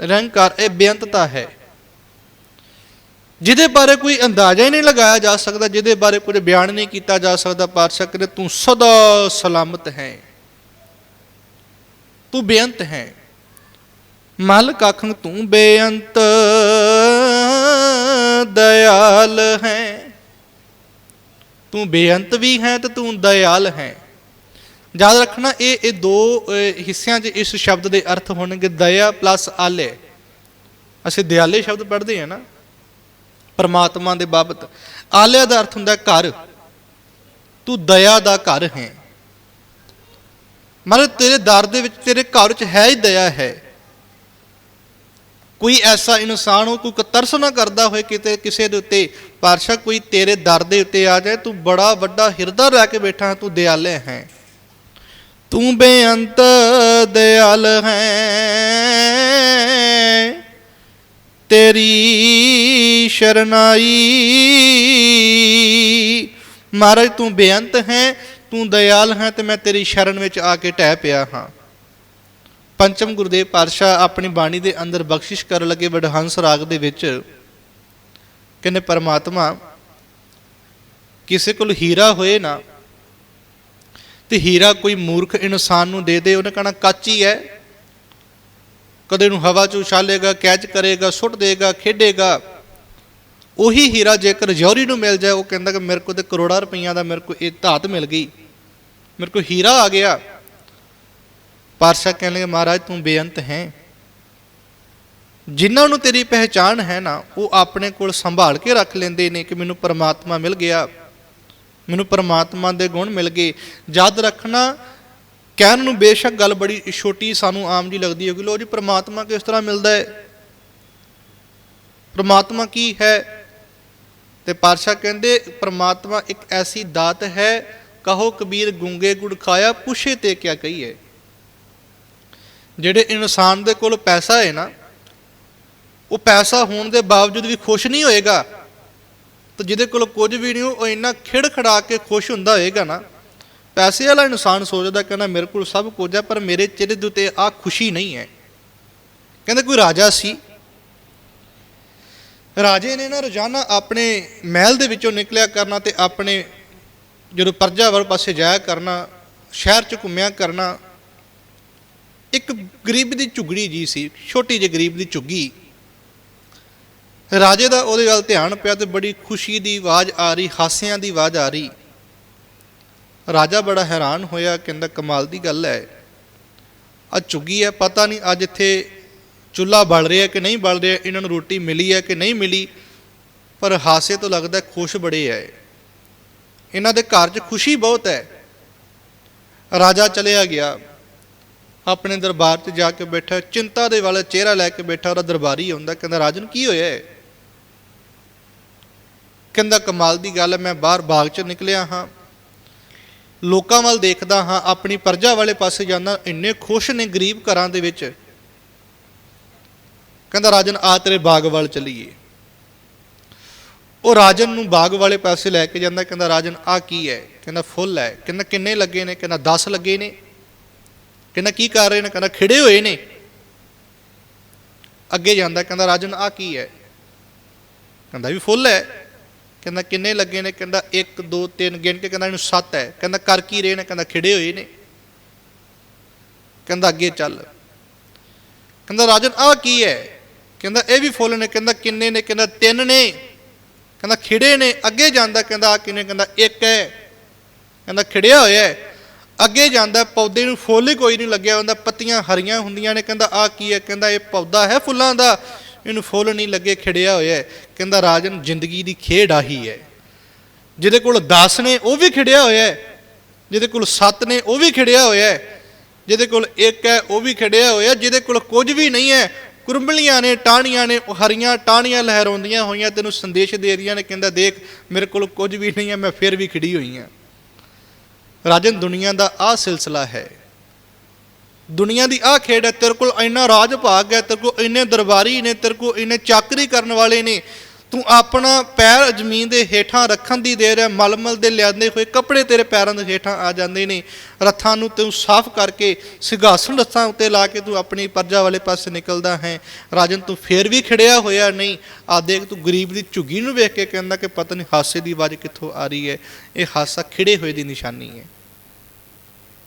S1: ਰਹਿੰਕਾਰ, ਇਹ ਬੇਅੰਤਤਾ ਹੈ। ਜਿਹਦੇ ਬਾਰੇ ਕੋਈ ਅੰਦਾਜ਼ਾ ਹੀ ਨਹੀਂ ਲਗਾਇਆ ਜਾ ਸਕਦਾ, ਜਿਹਦੇ ਬਾਰੇ ਕੁਝ ਬਿਆਨ ਨਹੀਂ ਕੀਤਾ ਜਾ ਸਕਦਾ, ਪਾਤਸ਼ਾਹ ਕਹਿੰਦੇ, ਤੂੰ ਸਦਾ ਸਲਾਮਤ ਹੈ। ਤੂੰ ਬੇਅੰਤ ਹੈ। ਮਾਲਕ ਆਖੰ ਤੂੰ ਬੇਅੰਤ, ਦਇਆਲ ਹੈ। ਤੂੰ ਬੇਅੰਤ ਵੀ ਹੈ ਤੇ ਤੂੰ ਦਇਆਲ ਹੈ। ਯਾਦ ਰੱਖਣਾ, ਇਹ ਇਹ ਦੋ ਹਿੱਸਿਆਂ 'ਚ ਇਸ ਸ਼ਬਦ ਦੇ ਅਰਥ ਹੋਣਗੇ ਦਇਆ ਪਲੱਸ ਆਲੇ। ਅਸੀਂ ਦਿਆਲੇ ਸ਼ਬਦ ਪੜ੍ਹਦੇ ਹਾਂ ਨਾ, ਪਰਮਾਤਮਾ ਦੇ ਬਾਬਤ। ਆਲਿਆ ਦਾ ਅਰਥ ਹੁੰਦਾ ਘਰ। ਤੂੰ ਦਇਆ ਦਾ ਘਰ ਹੈ। ਮਤਲਬ ਤੇਰੇ ਦਰ ਦੇ ਵਿੱਚ, ਤੇਰੇ ਘਰ 'ਚ ਹੈ ਹੀ ਦਇਆ ਹੈ। ਕੋਈ ਐਸਾ ਇਨਸਾਨ ਹੋ, ਕੋਈ ਤਰਸ ਨਾ ਕਰਦਾ ਹੋਏ ਕਿਤੇ, ਕਿਸੇ ਦੇ ਉੱਤੇ। ਪਾਰਸ਼ਾ ਕੋਈ ਤੇਰੇ ਦਰ ਦੇ ਉੱਤੇ ਆ ਜਾਏ, ਤੂੰ ਬੜਾ ਵੱਡਾ ਹਿਰਦਾ ਰਹਿ ਕੇ ਬੈਠਾ, ਤੂੰ ਦਿਆਲੇ ਹੈ। ਤੂੰ ਬੇਅੰਤ ਦਿਆਲ ਹੈ। ਤੇਰੀ ਸ਼ਰਨਾਈ ਮਹਾਰਾਜ, ਤੂੰ ਬੇਅੰਤ ਹੈ, ਤੂੰ ਦਇਆਲ ਹੈ ਤੇ ਮੈਂ ਤੇਰੀ ਸ਼ਰਨ ਵਿੱਚ ਆ ਕੇ ਟਹਿ ਪਿਆ ਹਾਂ। ਪੰਚਮ ਗੁਰਦੇਵ ਪਾਤਸ਼ਾਹ ਆਪਣੀ ਬਾਣੀ ਦੇ ਅੰਦਰ ਬਖਸ਼ਿਸ਼ ਕਰਨ ਲੱਗੇ ਵਡਹੰਸ ਰਾਗ ਦੇ ਵਿੱਚ ਕਹਿੰਦੇ, ਪਰਮਾਤਮਾ, ਕਿਸੇ ਕੋਲ ਹੀਰਾ ਹੋਏ ਨਾ ਤੇ ਹੀਰਾ ਕੋਈ ਮੂਰਖ ਇਨਸਾਨ ਨੂੰ ਦੇ ਦੇ, ਉਹਨੇ ਕਹਣਾ, ਕੱਚੀ ਹੈ ਕਦੇ ਨੂੰ ਹਵਾ 'ਚ ਉਛਾਲੇਗਾ, ਕੈਚ ਕਰੇਗਾ, ਸੁੱਟ ਦੇਗਾ, ਖੇਡੇਗਾ। ਉਹੀ ਹੀਰਾ ਜੇਕਰ ਜੌਹਰੀ ਨੂੰ ਮਿਲ ਜਾਏ, ਉਹ ਕਹਿੰਦਾ ਕਿ ਮੇਰੇ ਕੋਲ ਤੇ ਕਰੋੜਾਂ ਰੁਪਈਆਂ ਦਾ ਮੇਰੇ ਕੋਲ ਇਹ ਧਾਤ ਮਿਲ ਗਈ। ਮੇਰੇ ਕੋਲ ਹੀਰਾ ਆ ਗਿਆ। ਪਾਤਸ਼ਾਹ ਕਹਿਣ ਲੱਗੇ, ਮਹਾਰਾਜ, ਤੂੰ ਬੇਅੰਤ ਹੈ। ਜਿਨ੍ਹਾਂ ਨੂੰ ਤੇਰੀ ਪਹਿਚਾਣ ਹੈ ਨਾ, ਉਹ ਆਪਣੇ ਕੋਲ ਸੰਭਾਲ ਕੇ ਰੱਖ ਲੈਂਦੇ ਨੇ ਕਿ ਮੈਨੂੰ ਪਰਮਾਤਮਾ ਮਿਲ ਗਿਆ। ਮੈਨੂੰ ਪਰਮਾਤਮਾ ਦੇ ਗੁਣ ਮਿਲ ਗਏ। ਯਾਦ ਰੱਖਣਾ, ਕਹਿਣ ਨੂੰ ਬੇਸ਼ੱਕ ਗੱਲ ਬੜੀ ਛੋਟੀ ਸਾਨੂੰ ਆਮ ਜੀ ਲੱਗਦੀ ਹੈ ਕਿ ਲੋ ਜੀ, ਪਰਮਾਤਮਾ ਕਿਸ ਤਰ੍ਹਾਂ ਮਿਲਦਾ ਹੈ? ਪਰਮਾਤਮਾ ਕੀ ਹੈ? ਤੇ ਪਾਤਸ਼ਾਹ ਕਹਿੰਦੇ, ਪਰਮਾਤਮਾ ਇੱਕ ਐਸੀ ਦਾਤ ਹੈ, ਕਹੋ ਕਬੀਰ ਗੁੰਗੇ ਗੁੜ ਖਾਇਆ, ਪੁੱਛੇ ਤੇ ਕਿਆ ਕਹੀਏ ਜਿਹੜੇ ਇਨਸਾਨ ਦੇ ਕੋਲ ਪੈਸਾ ਹੈ ਨਾ, ਉਹ ਪੈਸਾ ਹੋਣ ਦੇ ਬਾਵਜੂਦ ਵੀ ਖੁਸ਼ ਨਹੀਂ ਹੋਏਗਾ। ਤੇ ਜਿਹਦੇ ਕੋਲ ਕੁਝ ਵੀ ਨਹੀਂ, ਉਹ ਇੰਨਾ ਖਿੜ ਖੜਾ ਕੇ ਖੁਸ਼ ਹੁੰਦਾ ਹੋਏਗਾ ਨਾ। ਪੈਸੇ ਵਾਲਾ ਇਨਸਾਨ ਸੋਚਦਾ ਕਹਿੰਦਾ, ਮੇਰੇ ਕੋਲ ਸਭ ਕੁਝ ਹੈ, ਪਰ ਮੇਰੇ ਚਿਹਰੇ ਦੇ ਉੱਤੇ ਆ ਖੁਸ਼ੀ ਨਹੀਂ ਹੈ। ਕਹਿੰਦੇ, ਕੋਈ ਰਾਜਾ ਸੀ? ਰਾਜੇ ਨੇ ਨਾ ਰੋਜ਼ਾਨਾ ਆਪਣੇ ਮਹਿਲ ਦੇ ਵਿੱਚੋਂ ਨਿਕਲਿਆ ਕਰਨਾ ਤੇ ਆਪਣੇ ਜਦੋਂ ਪਰਜਾ ਵੱਲ ਪਾਸੇ ਜਾਇਆ ਕਰਨਾ, ਸ਼ਹਿਰ 'ਚ ਘੁੰਮਿਆ ਕਰਨਾ, ਇੱਕ ਗਰੀਬ ਦੀ ਝੁਗੜੀ ਜੀ ਸੀ, ਛੋਟੀ ਜਿਹੀ ਗਰੀਬ ਦੀ ਝੁੱਗੀ। ਰਾਜੇ ਦਾ ਉਹਦੇ ਵੱਲ ਧਿਆਨ ਪਿਆ ਤੇ ਬੜੀ ਖੁਸ਼ੀ ਦੀ ਆਵਾਜ਼ ਆ ਰਹੀ, ਹਾਸਿਆਂ ਦੀ ਆਵਾਜ਼ ਆ ਰਹੀ। ਰਾਜਾ ਬੜਾ ਹੈਰਾਨ ਹੋਇਆ, ਕਹਿੰਦਾ, ਕਮਾਲ ਦੀ ਗੱਲ ਹੈ। ਆ ਚੁੱਗੀ ਹੈ, ਪਤਾ ਨਹੀਂ ਅੱਜ ਇੱਥੇ ਚੁੱਲ੍ਹਾ ਬਲ ਰਿਹਾ ਕਿ ਨਹੀਂ ਬਲ ਰਿਹਾ, ਇਹਨਾਂ ਨੂੰ ਰੋਟੀ ਮਿਲੀ ਹੈ ਕਿ ਨਹੀਂ ਮਿਲੀ, ਪਰ ਹਾਸੇ ਤੋਂ ਲੱਗਦਾ ਖੁਸ਼ ਬੜੇ ਹੈ। ਇਹਨਾਂ ਦੇ ਘਰ 'ਚ ਖੁਸ਼ੀ ਬਹੁਤ ਹੈ। ਰਾਜਾ ਚਲਿਆ ਗਿਆ। ਆਪਣੇ ਦਰਬਾਰ 'ਚ ਜਾ ਕੇ ਬੈਠਾ, ਚਿੰਤਾ ਦੇ ਵਾਲਾ ਚਿਹਰਾ ਲੈ ਕੇ ਬੈਠਾ, ਉਹਦਾ ਦਰਬਾਰੀ ਆਉਂਦਾ, ਕਹਿੰਦਾ, ਰਾਜਨ, ਕੀ ਹੋਇਆ ਹੈ? ਕਹਿੰਦਾ, ਕਮਾਲ ਦੀ ਗੱਲ ਹੈ, ਮੈਂ ਬਾਹਰ ਬਾਗ 'ਚ ਨਿਕਲਿਆ ਹਾਂ। ਲੋਕਾਂ ਵੱਲ ਦੇਖਦਾ ਹਾਂ, ਆਪਣੀ ਪਰਜਾ ਵਾਲੇ ਪਾਸੇ ਜਾਂਦਾ, ਇੰਨੇ ਖੁਸ਼ ਨੇ ਗਰੀਬ ਘਰਾਂ ਦੇ ਵਿੱਚ। ਕਹਿੰਦਾ, ਰਾਜਨ, ਆ ਤੇਰੇ ਬਾਗ ਵੱਲ ਚਲੀਏ। ਉਹ ਰਾਜਨ ਨੂੰ ਬਾਗ ਵਾਲੇ ਪਾਸੇ ਲੈ ਕੇ ਜਾਂਦਾ, ਕਹਿੰਦਾ, ਰਾਜਨ, ਆ ਕੀ ਹੈ? ਕਹਿੰਦਾ, ਫੁੱਲ ਹੈ। ਕਹਿੰਦਾ, ਕਿੰਨੇ ਲੱਗੇ ਨੇ? ਕਹਿੰਦਾ 10 ਲੱਗੇ ਨੇ। ਕਹਿੰਦਾ, ਕੀ ਕਰ ਰਹੇ ਨੇ? ਕਹਿੰਦਾ, ਖਿੜੇ ਹੋਏ ਨੇ। ਅੱਗੇ ਜਾਂਦਾ, ਕਹਿੰਦਾ, ਰਾਜਨ, ਆ ਕੀ ਹੈ? ਕਹਿੰਦਾ, ਵੀ ਫੁੱਲ ਹੈ। ਕਹਿੰਦਾ ਕਿੰਨੇ ਲੱਗੇ ਨੇ? ਕਹਿੰਦਾ 1 2 3 ਗਿਣ ਕੇ ਕਹਿੰਦਾ ਇਹਨੂੰ 7 ਹੈ। ਕਹਿੰਦਾ ਕਰ ਕੀ ਰਹੇ ਨੇ? ਕਹਿੰਦਾ ਖਿੜੇ ਹੋਏ ਨੇ। ਕਹਿੰਦਾ ਅੱਗੇ ਚੱਲ। ਕਹਿੰਦਾ ਰਾਜਨ, ਆਹ ਕੀ ਹੈ? ਕਹਿੰਦਾ ਇਹ ਵੀ ਫੁੱਲ ਨੇ। ਕਹਿੰਦਾ ਕਿੰਨੇ ਨੇ? ਕਹਿੰਦਾ ਤਿੰਨ ਨੇ। ਕਹਿੰਦਾ ਖਿੜੇ ਨੇ। ਅੱਗੇ ਜਾਂਦਾ, ਕਹਿੰਦਾ ਆ ਕਿੰਨੇ? ਕਹਿੰਦਾ ਇੱਕ ਹੈ। ਕਹਿੰਦਾ ਖਿੜਿਆ ਹੋਇਆ ਹੈ। ਅੱਗੇ ਜਾਂਦਾ, ਪੌਦੇ ਨੂੰ ਫੁੱਲ ਹੀ ਕੋਈ ਨਹੀਂ ਲੱਗਿਆ। ਹੁੰਦਾ ਪੱਤੀਆਂ ਹਰੀਆਂ ਹੁੰਦੀਆਂ ਨੇ। ਕਹਿੰਦਾ ਆ ਕੀ ਹੈ? ਕਹਿੰਦਾ ਇਹ ਪੌਦਾ ਹੈ ਫੁੱਲਾਂ ਦਾ। ਇਹਨੂੰ ਫੁੱਲ ਨਹੀਂ ਲੱਗੇ, ਖਿੜਿਆ ਹੋਇਆ ਹੈ। ਕਹਿੰਦਾ, ਰਾਜਨ, ਜ਼ਿੰਦਗੀ ਦੀ ਖੇਡ ਆਹੀ ਹੈ। ਜਿਹਦੇ ਕੋਲ 10 ਨੇ, ਉਹ ਵੀ ਖਿੜਿਆ ਹੋਇਆ ਹੈ। ਜਿਹਦੇ ਕੋਲ 7 ਨੇ, ਉਹ ਵੀ ਖਿੜਿਆ ਹੋਇਆ ਹੈ। ਜਿਹਦੇ ਕੋਲ ਇੱਕ ਹੈ, ਉਹ ਵੀ ਖਿੜਿਆ ਹੋਇਆ ਜਿਹਦੇ ਕੋਲ ਕੁਝ ਵੀ ਨਹੀਂ ਹੈ, ਕੁਰੰਬਲੀਆਂ ਨੇ, ਟਾਹਣੀਆਂ ਨੇ, ਉਹ ਹਰੀਆਂ ਟਾਹਣੀਆਂ ਲਹਿਰਾਉਂਦੀਆਂ ਹੋਈਆਂ, ਤੈਨੂੰ ਸੰਦੇਸ਼ ਦੇ ਰਹੀਆਂ ਨੇ। ਕਹਿੰਦਾ, ਦੇਖ, ਮੇਰੇ ਕੋਲ ਕੁਝ ਵੀ ਨਹੀਂ ਹੈ, ਮੈਂ ਫਿਰ ਵੀ ਖਿੜੀ ਹੋਈ ਹਾਂ। ਰਾਜਨ, ਦੁਨੀਆ ਦਾ ਆਹ ਸਿਲਸਿਲਾ ਹੈ। ਦੁਨੀਆ ਦੀ ਆਹ ਖੇਡ ਹੈ, ਤੇਰੇ ਕੋਲ ਇੰਨਾ ਰਾਜ ਭਾਗ ਹੈ, ਤੇਰੇ ਕੋਲ ਇੰਨੇ ਦਰਬਾਰੀ ਨੇ, ਤੇਰੇ ਕੋਲ ਇੰਨੇ ਚਾਕਰੀ ਕਰਨ ਵਾਲੇ ਨੇ। ਤੂੰ ਆਪਣਾ ਪੈਰ ਜ਼ਮੀਨ ਦੇ ਹੇਠਾਂ ਰੱਖਣ ਦੀ ਦੇਰ ਹੈ, ਮਲਮਲ ਦੇ ਲਿਆਂਦੇ ਹੋਏ ਕੱਪੜੇ ਤੇਰੇ ਪੈਰਾਂ ਦੇ ਹੇਠਾਂ ਆ ਜਾਂਦੇ ਨੇ। ਰੱਥਾਂ ਨੂੰ ਤੂੰ ਸਾਫ਼ ਕਰਕੇ ਸਿੰਘਾਸਣ ਰੱਥਾਂ ਉੱਤੇ ਲਾ ਕੇ ਤੂੰ ਆਪਣੀ ਪਰਜਾ ਵਾਲੇ ਪਾਸੇ ਨਿਕਲਦਾ ਹੈ। ਰਾਜਨ, ਤੂੰ ਫੇਰ ਵੀ ਖਿੜਿਆ ਹੋਇਆ ਨਹੀਂ? ਆ ਦੇਖ, ਤੂੰ ਗਰੀਬ ਦੀ ਝੁੱਗੀ ਨੂੰ ਵੇਖ ਕੇ ਕਹਿੰਦਾ ਕਿ ਪਤਾ ਨਹੀਂ ਹਾਸੇ ਦੀ ਆਵਾਜ਼ ਕਿੱਥੋਂ ਆ ਰਹੀ ਹੈ। ਇਹ ਹਾਸਾ ਖਿੜੇ ਹੋਏ ਦੀ ਨਿਸ਼ਾਨੀ ਹੈ।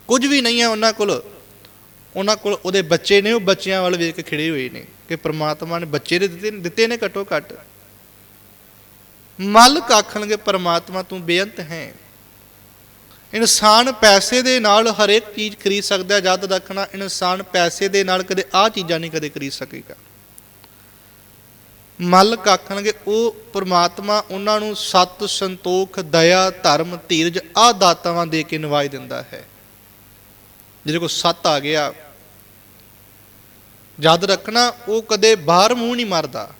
S1: ਕੁਝ ਵੀ ਨਹੀਂ ਹੈ ਉਹਨਾਂ ਕੋਲ। ਉਹਨਾਂ ਕੋਲ ਉਹਦੇ ਬੱਚੇ ਨੇ, ਉਹ ਬੱਚਿਆਂ ਵੱਲ ਵੇਖ ਕੇ ਖਿੜੇ ਹੋਏ ਨੇ ਕਿ ਪ੍ਰਮਾਤਮਾ ਨੇ ਬੱਚੇ ਦੇ ਦਿੱਤੇ ਦਿੱਤੇ ਨੇ ਘਟੋ ਘੱਟ। ਮਲ ਕਾਖਣਗੇ ਪ੍ਰਮਾਤਮਾ, ਤੂੰ ਬੇਅੰਤ ਹੈ। ਇਨਸਾਨ ਪੈਸੇ ਦੇ ਨਾਲ ਹਰੇਕ ਚੀਜ਼ ਖਰੀਦ ਸਕਦਾ, ਜਦ ਰੱਖਣਾ ਇਨਸਾਨ ਪੈਸੇ ਦੇ ਨਾਲ ਕਦੇ ਆਹ ਚੀਜ਼ਾਂ ਨਹੀਂ ਕਦੇ ਖਰੀਦ ਸਕੇਗਾ। ਮਲ ਆਖਣਗੇ ਉਹ ਪ੍ਰਮਾਤਮਾ ਉਹਨਾਂ ਨੂੰ ਸਤ ਸੰਤੋਖ, ਦਇਆ, ਧਰਮ, ਧੀਰਜ ਆਹ ਦਾਤਾਵਾਂ ਦੇ ਕੇ ਨਿਵਾਜ ਦਿੰਦਾ ਹੈ। ਜਿਹਦੇ ਕੋਲ ਸੱਤ ਆ ਗਿਆ ਯਾਦ ਰੱਖਣਾ, ਉਹ ਕਦੇ ਬਾਹਰ ਮੂੰਹ ਨਹੀਂ ਮਾਰਦਾ।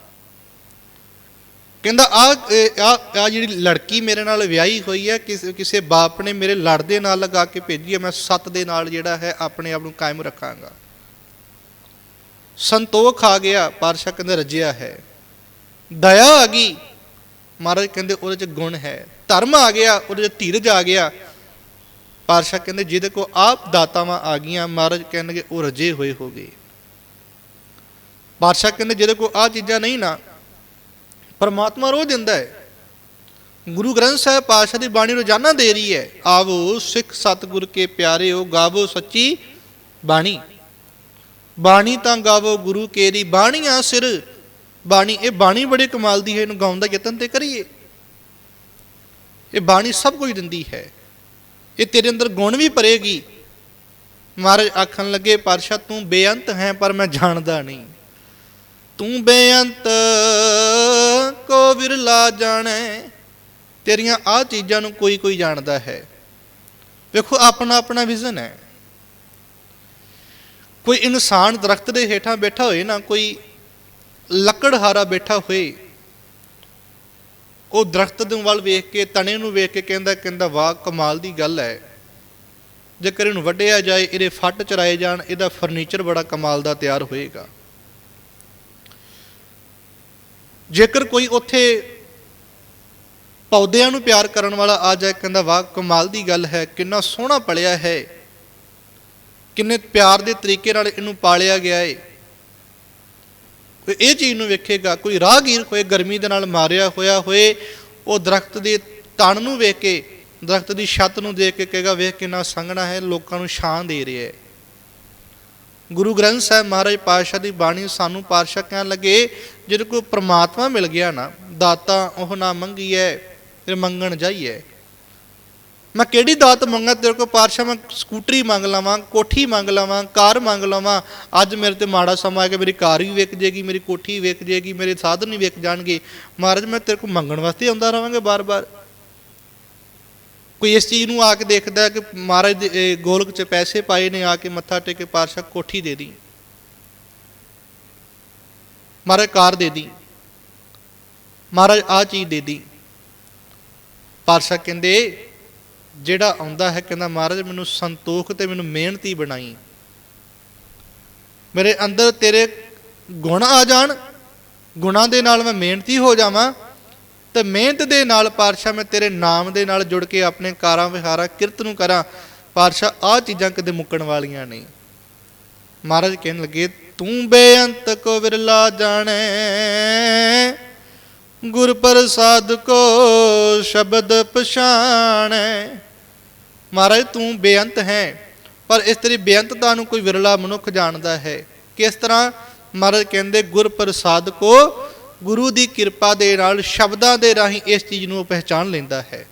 S1: ਕਹਿੰਦਾ, ਆ ਆ ਆ ਜਿਹੜੀ ਲੜਕੀ ਮੇਰੇ ਨਾਲ ਵਿਆਹੀ ਹੋਈ ਹੈ, ਕਿਸ- ਕਿਸੇ ਬਾਪ ਨੇ ਮੇਰੇ ਲੜ ਦੇ ਨਾਲ ਲਗਾ ਕੇ ਭੇਜੀ ਹੈ, ਮੈਂ ਸੱਤ ਦੇ ਨਾਲ ਜਿਹੜਾ ਹੈ, ਆਪਣੇ ਆਪ ਨੂੰ ਕਾਇਮ ਰੱਖਾਂਗਾ। ਸੰਤੋਖ ਆ ਗਿਆ ਪਾਰਸ਼ਾ ਕਹਿੰਦੇ, ਰਜਿਆ ਹੈ। ਦਇਆ ਆ ਗਈ। ਮਹਾਰਾਜ ਕਹਿੰਦੇ, ਉਹਦੇ ਚ ਗੁਣ ਹੈ। ਧਰਮ ਆ ਗਿਆ, ਉਹਦੇ ਚ ਧੀਰਜ ਆ ਗਿਆ। ਪਾਰਸ਼ਾ ਕਹਿੰਦੇ, ਜਿਹਦੇ ਕੋ ਆਪ ਦਾਤਾਵਾਂ ਆ ਗਈਆਂ, ਮਹਾਰਾਜ ਕਹਿਣਗੇ, ਉਹ ਰਜੇ ਹੋਏ ਹੋ ਗਏ। ਪਾਤਸ਼ਾਹ ਕਹਿੰਦੇ ਜਿਹਦੇ ਕੋ ਆ ਚੀਜ਼ਾਂ ਨਹੀਂ ਨਾ, ਪਰਮਾਤਮਾ ਰੋਜ਼ ਦਿੰਦਾ ਹੈ। ਗੁਰੂ ਗ੍ਰੰਥ ਸਾਹਿਬ ਪਾਤਸ਼ਾਹ ਦੀ ਬਾਣੀ ਰੋਜ਼ਾਨਾ ਦੇ ਰਹੀ ਹੈ, ਆਵੋ ਸਿੱਖ ਸਤਿਗੁਰ ਕੇ ਪਿਆਰਿਓ, ਗਾਵੋ ਸੱਚੀ ਬਾਣੀ। ਬਾਣੀ ਤਾਂ ਗਾਵੋ ਗੁਰੂ ਕੇਰੀ ਬਾਣੀਆਂ ਸਿਰ, ਬਾਣੀ, ਇਹ ਬਾਣੀ ਬੜੇ ਕਮਾਲ ਦੀ ਹੈ, ਇਹਨੂੰ ਗਾਉਣ ਦਾ ਯਤਨ ਤੇ ਕਰੀਏ। ਇਹ ਬਾਣੀ ਸਭ ਕੁਝ ਦਿੰਦੀ ਹੈ। ਇਹ ਤੇਰੇ ਅੰਦਰ ਗੁਣ ਵੀ ਭਰੇਗੀ। ਮਹਾਰਾਜ ਆਖਣ ਲੱਗੇ, ਪਾਤਸ਼ਾਹ ਤੂੰ ਬੇਅੰਤ ਹੈ, ਪਰ ਮੈਂ ਜਾਣਦਾ ਨਹੀਂ। ਤੂੰ ਬੇਅੰਤ ਕੋ ਵਿਰਲਾ ਜਾਣੈ, ਤੇਰੀਆਂ ਆ ਚੀਜ਼ਾਂ ਨੂੰ ਕੋਈ ਕੋਈ ਜਾਣਦਾ ਹੈ। ਵੇਖੋ, ਆਪਣਾ ਆਪਣਾ ਵਿਜ਼ਨ ਹੈ। ਕੋਈ ਇਨਸਾਨ ਦਰਖਤ ਦੇ ਹੇਠਾਂ ਬੈਠਾ ਹੋਏ ਨਾ, ਕੋਈ ਲੱਕੜਹਾਰਾ ਬੈਠਾ ਹੋਏ, ਉਹ ਦਰਖਤ ਦੇ ਵੱਲ ਵੇਖ ਕੇ, ਤਣੇ ਨੂੰ ਵੇਖ ਕੇ ਕਹਿੰਦਾ ਕਹਿੰਦਾ, ਵਾਹ, ਕਮਾਲ ਦੀ ਗੱਲ ਹੈ। ਜੇਕਰ ਇਹਨੂੰ ਵੱਢਿਆ ਜਾਏ, ਇਹਦੇ ਫੱਟ ਚਰਾਏ ਜਾਣ, ਇਹਦਾ ਫਰਨੀਚਰ ਬੜਾ ਕਮਾਲ ਦਾ ਤਿਆਰ ਹੋਏਗਾ। ਜੇਕਰ ਕੋਈ ਉੱਥੇ ਪੌਦਿਆਂ ਨੂੰ ਪਿਆਰ ਕਰਨ ਵਾਲਾ ਆ ਜਾਏ, ਕਹਿੰਦਾ, ਵਾਹ, ਕਮਾਲ ਦੀ ਗੱਲ ਹੈ, ਕਿੰਨਾ ਸੋਹਣਾ ਪਲਿਆ ਹੈ, ਕਿੰਨੇ ਪਿਆਰ ਦੇ ਤਰੀਕੇ ਨਾਲ ਇਹਨੂੰ ਪਾਲਿਆ ਗਿਆ ਹੈ ਕੋਈ ਇਹ ਚੀਜ਼ ਨੂੰ ਵੇਖੇਗਾ, ਕੋਈ ਰਾਹਗੀਰ ਹੋਏ, ਗਰਮੀ ਦੇ ਨਾਲ ਮਾਰਿਆ ਹੋਇਆ ਹੋਏ, ਉਹ ਦਰਖਤ ਦੇ ਤਣ ਨੂੰ ਵੇਖ ਕੇ, ਦਰਖਤ ਦੀ ਛੱਤ ਨੂੰ ਦੇਖ ਕੇ ਕਹੇਗਾ, ਵੇਖ ਕਿੰਨਾ ਸੰਘਣਾ ਹੈ, ਲੋਕਾਂ ਨੂੰ ਛਾਂ ਦੇ ਰਿਹਾ ਹੈ। ਗੁਰੂ ਗ੍ਰੰਥ ਸਾਹਿਬ ਮਹਾਰਾਜ ਪਾਤਸ਼ਾਹ ਦੀ ਬਾਣੀ ਸਾਨੂੰ ਪਾਤਸ਼ਾਹ ਕਹਿਣ ਲੱਗੇ ਜਿਹਦੇ ਕੋਲ ਪ੍ਰਮਾਤਮਾ ਮਿਲ ਗਿਆ ਨਾ, ਦਾਤਾ ਉਹ ਨਾ ਮੰਗੀਐ, ਫਿਰ ਮੰਗਣ ਜਾਈਐ। ਮੈਂ ਕਿਹੜੀ ਦਾਤ ਮੰਗਾ, ਤੇਰੇ ਕੋਲ ਪਾਤਸ਼ਾਹ ਮੈਂ ਸਕੂਟਰੀ ਮੰਗ ਲਵਾਂ, ਕੋਠੀ ਮੰਗ ਲਵਾਂ, ਕਾਰ ਮੰਗ ਲਵਾਂ, ਅੱਜ ਮੇਰੇ ਤੇ ਮਾੜਾ ਸਮਾਂ ਆ ਗਿਆ, ਮੇਰੀ ਕਾਰ ਵੀ ਵਿਕ ਜੇਗੀ ਮੇਰੀ ਕੋਠੀ ਵਿਕ ਜੇਗੀ ਮੇਰੇ ਸਾਧਨ ਵੀ ਵਿਕ ਜਾਣਗੇ। ਮਹਾਰਾਜ, ਮੈਂ ਤੇਰੇ ਕੋਲ ਮੰਗਣ ਵਾਸਤੇ ਆਉਂਦਾ ਰਹਾਂਗਾ ਬਾਰ-ਬਾਰ। ਕੋਈ ਇਸ ਚੀਜ਼ ਨੂੰ ਆ ਕੇ ਦੇਖਦਾ ਕਿ ਮਹਾਰਾਜ ਦੇ ਗੋਲਕ 'ਚ ਪੈਸੇ ਪਾਏ ਨੇ, ਆ ਕੇ ਮੱਥਾ ਟੇਕ ਕੇ ਪਾਤਸ਼ਾਹ ਕੋਠੀ ਦੇ ਦੀ। ਮਹਾਰਾਜ ਕਾਰ ਦੇ ਦੀ। ਮਹਾਰਾਜ ਆ ਚੀਜ਼ ਦੇ ਦੀ। ਪਾਤਸ਼ਾਹ ਕਹਿੰਦੇ, ਜਿਹੜਾ ਆਉਂਦਾ ਹੈ, ਕਹਿੰਦਾ, ਮਹਾਰਾਜ ਮੈਨੂੰ ਸੰਤੋਖ ਤੇ ਮੈਨੂੰ ਮਿਹਨਤੀ ਬਣਾਈ। ਮੇਰੇ ਅੰਦਰ ਤੇਰੇ ਗੁਣ ਆ ਜਾਣ, ਗੁਣਾਂ ਦੇ ਨਾਲ ਮੈਂ ਮਿਹਨਤੀ ਹੋ ਜਾਵਾਂ ਤੇ ਮਿਹਨਤ ਦੇ ਨਾਲ ਪਾਤਸ਼ਾਹ, ਮੈਂ ਤੇਰੇ ਨਾਮ ਦੇ ਨਾਲ ਜੁੜ ਕੇ ਆਪਣੇ ਕਾਰਾਂ ਵਿਹਾਰਾਂ, ਕਿਰਤ ਨੂੰ ਕਰਾਂ। ਪਾਤਸ਼ਾਹ, ਆਹ ਚੀਜ਼ਾਂ ਕਦੇ ਮੁੱਕਣ ਵਾਲੀਆਂ ਨਹੀਂ। ਮਹਾਰਾਜ ਕਹਿਣ ਲੱਗੇ, ਤੂੰ ਬੇਅੰਤ ਕੋ ਵਿਰਲਾ ਜਾਣੈ। ਗੁਰ ਪ੍ਰਸਾਦ ਕੋ ਸ਼ਬਦ ਪਛਾਣੈ। ਮਹਾਰਾਜ, ਤੂੰ ਬੇਅੰਤ ਹੈ, ਪਰ ਇਸ ਤੇਰੀ ਬੇਅੰਤਤਾ ਨੂੰ ਕੋਈ ਵਿਰਲਾ ਮਨੁੱਖ ਜਾਣਦਾ ਹੈ। ਕਿਸ ਤਰ੍ਹਾਂ? ਮਹਾਰਾਜ ਕਹਿੰਦੇ ਗੁਰ ਪ੍ਰਸਾਦ ਕੋ ਗੁਰੂ ਦੀ ਕਿਰਪਾ ਦੇ ਨਾਲ ਸ਼ਬਦਾਂ ਦੇ ਰਾਹੀਂ ਇਸ ਚੀਜ਼ ਨੂੰ ਉਹ ਪਹਿਚਾਨ ਲੈਂਦਾ ਹੈ।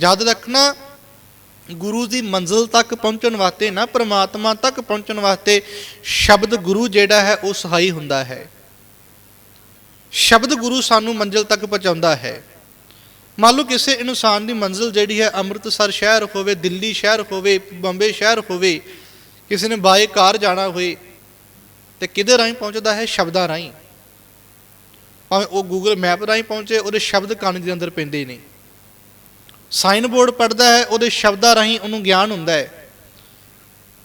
S1: ਯਾਦ ਰੱਖਣਾ, ਗੁਰੂ ਦੀ ਮੰਜ਼ਿਲ ਤੱਕ ਪਹੁੰਚਣ ਵਾਸਤੇ ਨਾ, ਪ੍ਰਮਾਤਮਾ ਤੱਕ ਪਹੁੰਚਣ ਵਾਸਤੇ ਸ਼ਬਦ ਗੁਰੂ ਜਿਹੜਾ ਹੈ, ਉਹ ਸਹਾਈ ਹੁੰਦਾ ਹੈ। ਸ਼ਬਦ ਗੁਰੂ ਸਾਨੂੰ ਮੰਜ਼ਿਲ ਤੱਕ ਪਹੁੰਚਾਉਂਦਾ ਹੈ। ਮੰਨ ਲਓ ਕਿਸੇ ਇਨਸਾਨ ਦੀ ਮੰਜ਼ਿਲ ਜਿਹੜੀ ਹੈ, ਅੰਮ੍ਰਿਤਸਰ ਸ਼ਹਿਰ ਹੋਵੇ, ਦਿੱਲੀ ਸ਼ਹਿਰ ਹੋਵੇ, ਬੰਬੇ ਸ਼ਹਿਰ ਹੋਵੇ, ਕਿਸੇ ਨੇ ਬਾਏ ਕਾਰ ਜਾਣਾ ਹੋਵੇ ਤੇ ਕਿਹਦੇ ਰਾਹੀਂ ਪਹੁੰਚਦਾ ਹੈ? ਸ਼ਬਦਾਂ ਰਾਹੀਂ। ਭਾਵੇਂ ਉਹ ਗੂਗਲ ਮੈਪ ਰਾਹੀਂ ਪਹੁੰਚੇ, ਉਹਦੇ ਸ਼ਬਦ ਕੰਨ ਦੇ ਅੰਦਰ ਪੈਂਦੇ ਨੇ ਸਾਈਨ ਬੋਰਡ ਪੜਦਾ ਹੈ, ਉਹਦੇ ਸ਼ਬਦਾਂ ਰਾਹੀਂ ਉਹਨੂੰ ਗਿਆਨ ਹੁੰਦਾ ਹੈ।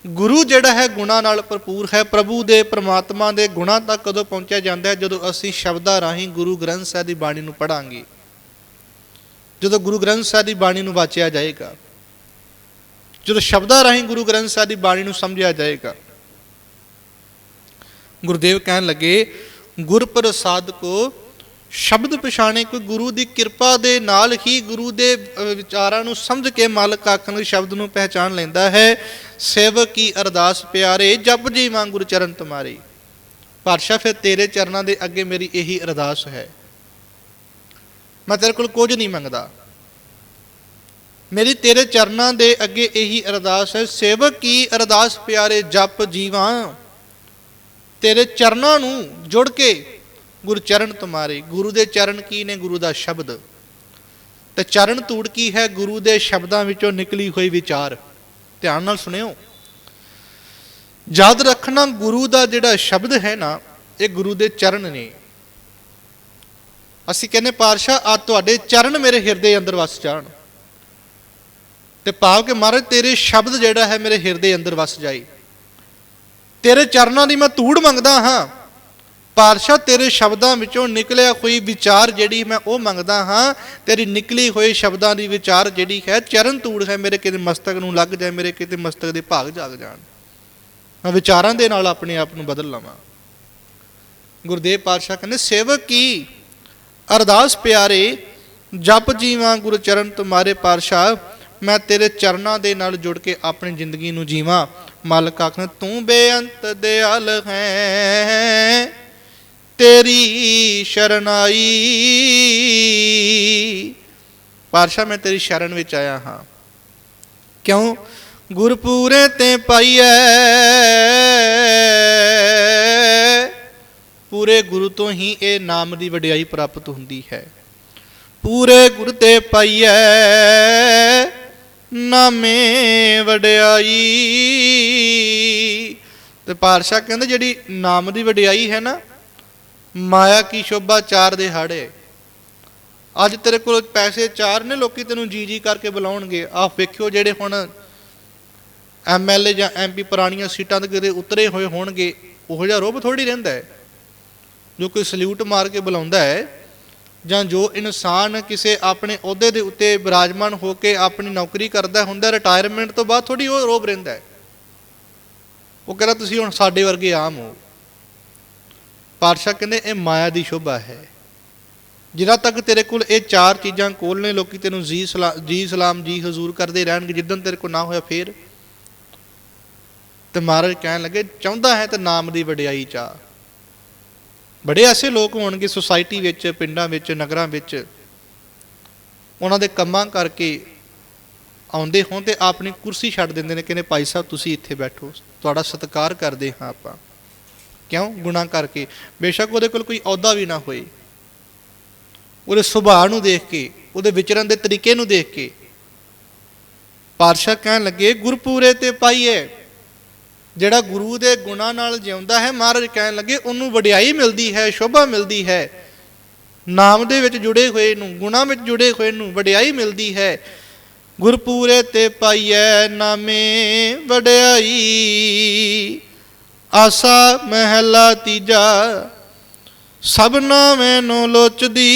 S1: ਗੁਰੂ ਜਿਹੜਾ ਹੈ, ਗੁਣਾ ਨਾਲ ਭਰਪੂਰ ਹੈ। ਪ੍ਰਭੂ ਦੇ, ਪ੍ਰਮਾਤਮਾ ਦੇ ਗੁਣਾ ਤੱਕ ਕਦੋਂ ਪਹੁੰਚਿਆ ਜਾਂਦਾ ਹੈ? ਜਦੋਂ ਅਸੀਂ ਸ਼ਬਦਾਂ ਰਾਹੀਂ ਗੁਰੂ ਗ੍ਰੰਥ ਸਾਹਿਬ ਦੀ ਬਾਣੀ ਨੂੰ ਪੜਾਂਗੇ ਜਦੋਂ ਗੁਰੂ ਗ੍ਰੰਥ ਸਾਹਿਬ ਦੀ ਬਾਣੀ ਨੂੰ ਵਾਚਿਆ ਜਾਏਗਾ। ਜਦੋਂ ਸ਼ਬਦਾਂ ਰਾਹੀਂ ਗੁਰੂ ਗ੍ਰੰਥ ਸਾਹਿਬ ਦੀ ਬਾਣੀ ਨੂੰ ਸਮਝਿਆ ਜਾਏਗਾ। ਗੁਰਦੇਵ ਕਹਿਣ ਲੱਗੇ ਗੁਰ ਪ੍ਰਸਾਦ ਕੋ ਸ਼ਬਦ ਪਛਾਣੇ ਕੋਈ ਗੁਰੂ ਦੀ ਕਿਰਪਾ ਦੇ ਨਾਲ ਹੀ ਗੁਰੂ ਦੇ ਵਿਚਾਰਾਂ ਨੂੰ ਸਮਝ ਕੇ ਮਾਲਕ ਆਖਣ ਸ਼ਬਦ ਨੂੰ ਪਹਿਚਾਨ ਲੈਂਦਾ ਹੈ। ਸੇਵਕ ਕੀ ਅਰਦਾਸ ਪਿਆਰੇ, ਜਪ ਜੀ ਵਾਂਗ ਗੁਰੂ ਚਰਨ ਤੁਮਾਰੇ। ਪਾਤਸ਼ਾਹ, ਫਿਰ ਤੇਰੇ ਚਰਨਾਂ ਦੇ ਅੱਗੇ ਮੇਰੀ ਇਹੀ ਅਰਦਾਸ ਹੈ। ਮੈਂ ਤੇਰੇ ਕੋਲ ਕੁਝ ਨਹੀਂ ਮੰਗਦਾ। ਮੇਰੀ ਤੇਰੇ ਚਰਨਾਂ ਦੇ ਅੱਗੇ ਇਹੀ ਅਰਦਾਸ ਹੈ। ਸੇਵਕ ਕੀ ਅਰਦਾਸ ਪਿਆਰੇ, ਜਪ ਜੀਵਾਂ ਤੇਰੇ ਚਰਨਾਂ ਨੂੰ ਜੁੜ ਕੇ ਗੁਰ ਚਰਨ ਤੁਮਾਰੇ। ਗੁਰੂ ਦੇ ਚਰਨ ਕੀ ਨੇ? ਗੁਰੂ ਦਾ ਸ਼ਬਦ। ਤੇ ਚਰਨ ਤੂੜ ਕੀ ਹੈ? ਗੁਰੂ ਦੇ ਸ਼ਬਦਾਂ ਵਿੱਚੋਂ ਨਿਕਲੀ ਹੋਈ ਵਿਚਾਰ। ਧਿਆਨ ਨਾਲ ਸੁਣਿਓ। ਯਾਦ ਰੱਖਣਾ ਗੁਰੂ ਦਾ ਜਿਹੜਾ ਸ਼ਬਦ ਹੈ ਨਾ, ਇਹ ਗੁਰੂ ਦੇ ਚਰਨ ਨੇ। ਅਸੀਂ ਕਹਿੰਦੇ, ਪਾਤਸ਼ਾਹ ਆ ਤੁਹਾਡੇ ਚਰਨ ਮੇਰੇ ਹਿਰਦੇ ਅੰਦਰ ਵਸ ਜਾਣ। ਤੇ ਭਾਵ ਕਿ ਮਹਾਰਾਜ, ਤੇਰੇ ਸ਼ਬਦ ਜਿਹੜਾ ਹੈ ਮੇਰੇ ਹਿਰਦੇ ਅੰਦਰ ਵਸ ਜਾਏ। ਤੇਰੇ ਚਰਨਾਂ ਦੀ ਮੈਂ ਧੂੜ ਮੰਗਦਾ ਹਾਂ। ਪਾਤਸ਼ਾਹ ਤੇਰੇ ਸ਼ਬਦਾਂ ਵਿੱਚੋਂ ਨਿਕਲਿਆ ਹੋਈ ਵਿਚਾਰ ਜਿਹੜੀ ਮੈਂ ਉਹ ਮੰਗਦਾ ਹਾਂ। ਤੇਰੀ ਨਿਕਲੀ ਹੋਈ ਸ਼ਬਦਾਂ ਦੀ ਵਿਚਾਰ ਜਿਹੜੀ ਹੈ, ਚਰਨ ਧੂੜ ਹੈ ਮੇਰੇ ਕਿਤੇ ਮਸਤਕ ਨੂੰ ਲੱਗ ਜਾਏ, ਮੇਰੇ ਕਿਤੇ ਮਸਤਕ ਦੇ ਭਾਗ ਜਾਗ ਜਾਣ। ਮੈਂ ਵਿਚਾਰਾਂ ਦੇ ਨਾਲ ਆਪਣੇ ਆਪ ਨੂੰ ਬਦਲ ਲਵਾਂ। ਗੁਰਦੇਵ ਪਾਤਸ਼ਾਹ ਕਹਿੰਦੇ, ਸੇਵਕ ਕੀ? ਅਰਦਾਸ ਪਿਆਰੇ, ਜਪ ਜੀਵਾਂ ਗੁਰੂ ਚਰਨ ਤੁਮਾਰੇ ਪਾਤਸ਼ਾਹ, ਮੈਂ ਤੇਰੇ ਚਰਨਾਂ ਦੇ ਨਾਲ ਜੁੜ ਕੇ ਆਪਣੀ ਜ਼ਿੰਦਗੀ ਨੂੰ ਜੀਵਾਂ। ਮਾਲਕ ਆਖਣ, ਤੂੰ ਬੇਅੰਤ ਦਿਆਲ ਹੈ, ਤੇਰੀ ਸ਼ਰਨਾਈ। ਪਾਤਸ਼ਾਹ, ਮੈਂ ਤੇਰੀ ਸ਼ਰਨ ਵਿੱਚ ਆਇਆ ਹਾਂ। ਕਿਉਂ? ਗੁਰਪੂਰੇ ਤੇ ਪਾਈਐ। ਪੂਰੇ ਗੁਰੂ ਤੋਂ ਹੀ ਇਹ ਨਾਮ ਦੀ ਵਡਿਆਈ ਪ੍ਰਾਪਤ ਹੁੰਦੀ ਹੈ। ਪੂਰੇ ਗੁਰ ਤੇ ਪਾਈਐ। ਨਾਮੇ ਵਡਿਆਈ। ਤੇ ਪਾਤਸ਼ਾਹ ਕਹਿੰਦੇ ਜਿਹੜੀ ਨਾਮ ਦੀ ਵਡਿਆਈ ਹੈ ਨਾ, ਮਾਇਆ ਕੀ ਸ਼ੋਭਾ ਚਾਰ ਦੇ ਹਾੜੇ। ਅੱਜ ਤੇਰੇ ਕੋਲ ਪੈਸੇ ਚਾਰ ਨੇ, ਲੋਕੀ ਤੈਨੂੰ ਜੀ ਜੀ ਕਰਕੇ ਬੁਲਾਉਣਗੇ। ਆਹ ਵੇਖਿਓ ਜਿਹੜੇ ਹੁਣ ਐਮਐਲਏ ਜਾਂ ਐਮਪੀ ਪੁਰਾਣੀਆਂ ਸੀਟਾਂ ਤੇ ਕਿਤੇ ਉਤਰੇ ਹੋਏ ਹੋਣਗੇ, ਉਹੋ ਜਿਹਾ ਰੋਬ ਥੋੜੀ ਰਹਿੰਦਾ ਹੈ। ਜੋ ਕੋਈ ਸਲੂਟ ਮਾਰ ਕੇ ਬੁਲਾਉਂਦਾ ਹੈ ਜਾਂ ਜੋ ਇਨਸਾਨ ਕਿਸੇ ਆਪਣੇ ਅਹੁਦੇ ਦੇ ਉੱਤੇ ਬਿਰਾਜਮਾਨ ਹੋ ਕੇ ਆਪਣੀ ਨੌਕਰੀ ਕਰਦਾ ਹੁੰਦਾ ਰਿਟਾਇਰਮੈਂਟ ਤੋਂ ਬਾਅਦ ਥੋੜੀ ਉਹ ਰੋਬ ਰਹਿੰਦਾ ਹੈ। ਉਹ ਕਹਿੰਦਾ, ਤੁਸੀਂ ਹੁਣ ਸਾਡੇ ਵਰਗੇ ਆਮ ਹੋ। ਪਾਤਸ਼ਾਹ ਕਹਿੰਦੇ, ਇਹ ਮਾਇਆ ਦੀ ਸ਼ੋਭਾ ਹੈ। ਜਿੰਨਾ ਤੱਕ ਤੇਰੇ ਕੋਲ ਇਹ ਚਾਰ ਚੀਜ਼ਾਂ ਕੋਲ ਨੇ, ਲੋਕੀ ਤੈਨੂੰ ਜੀ ਸਲਾ, ਜੀ ਸਲਾਮ, ਜੀ ਹਜ਼ੂਰ ਕਰਦੇ ਰਹਿਣਗੇ। ਜਿੱਦਨ ਤੇਰੇ ਕੋਲ ਨਾ ਹੋਇਆ, ਫੇਰ? ਤੇ ਮਹਾਰਾਜ ਕਹਿਣ ਲੱਗੇ, ਚਾਹੁੰਦਾ ਹੈ ਤੇ ਨਾਮ ਦੀ ਵਡਿਆਈ ਚਾ ਬੜੇ ਐਸੇ ਲੋਕ ਹੋਣਗੇ ਸੁਸਾਇਟੀ ਵਿੱਚ, ਪਿੰਡਾਂ ਵਿੱਚ, ਨਗਰਾਂ ਵਿੱਚ। ਉਹਨਾਂ ਦੇ ਕੰਮਾਂ ਕਰਕੇ ਆਉਂਦੇ ਹੋਣ ਤੇ ਆਪਣੀ ਕੁਰਸੀ ਛੱਡ ਦਿੰਦੇ ਨੇ, ਕਹਿੰਦੇ ਭਾਈ ਸਾਹਿਬ ਤੁਸੀਂ ਇੱਥੇ ਬੈਠੋ, ਤੁਹਾਡਾ ਸਤਿਕਾਰ ਕਰਦੇ ਹਾਂ ਆਪਾਂ। ਕਿਉਂ? ਗੁਨਾਹ ਕਰਕੇ। ਬੇਸ਼ੱਕ ਉਹਦੇ ਕੋਲ ਕੋਈ ਅਹੁਦਾ ਵੀ ਨਾ ਹੋਏ। ਉਹਦੇ ਸੁਭਾਅ ਨੂੰ ਦੇਖ ਕੇ, ਉਹਦੇ ਵਿਚਰਨ ਦੇ ਤਰੀਕੇ ਨੂੰ ਦੇਖ ਕੇ। ਪਾਤਸ਼ਾਹ ਕਹਿਣ ਲੱਗੇ, ਗੁਰਪੂਰੇ ਤੇ ਪਾਈਏ ਜਿਹੜਾ ਗੁਰੂ ਦੇ ਗੁਣਾ ਨਾਲ ਜਿਉਂਦਾ ਹੈ, ਮਹਾਰਾਜ ਕਹਿਣ ਲੱਗੇ, ਉਹਨੂੰ ਵਡਿਆਈ ਮਿਲਦੀ ਹੈ, ਸ਼ੋਭਾ ਮਿਲਦੀ ਹੈ। ਨਾਮ ਦੇ ਵਿੱਚ ਜੁੜੇ ਹੋਏ ਨੂੰ, ਗੁਣਾ ਵਿੱਚ ਜੁੜੇ ਹੋਏ ਨੂੰ ਵਡਿਆਈ ਮਿਲਦੀ ਹੈ। ਗੁਰਪੂਰੇ ਤੇ ਪਾਈਐ ਨਾਮੇ ਵਡਿਆਈ। ਆਸਾ ਮਹਿਲਾ ਤੀਜਾ, ਸਭ ਸਭਨਾ ਨੂੰ ਲੋਚਦੀ।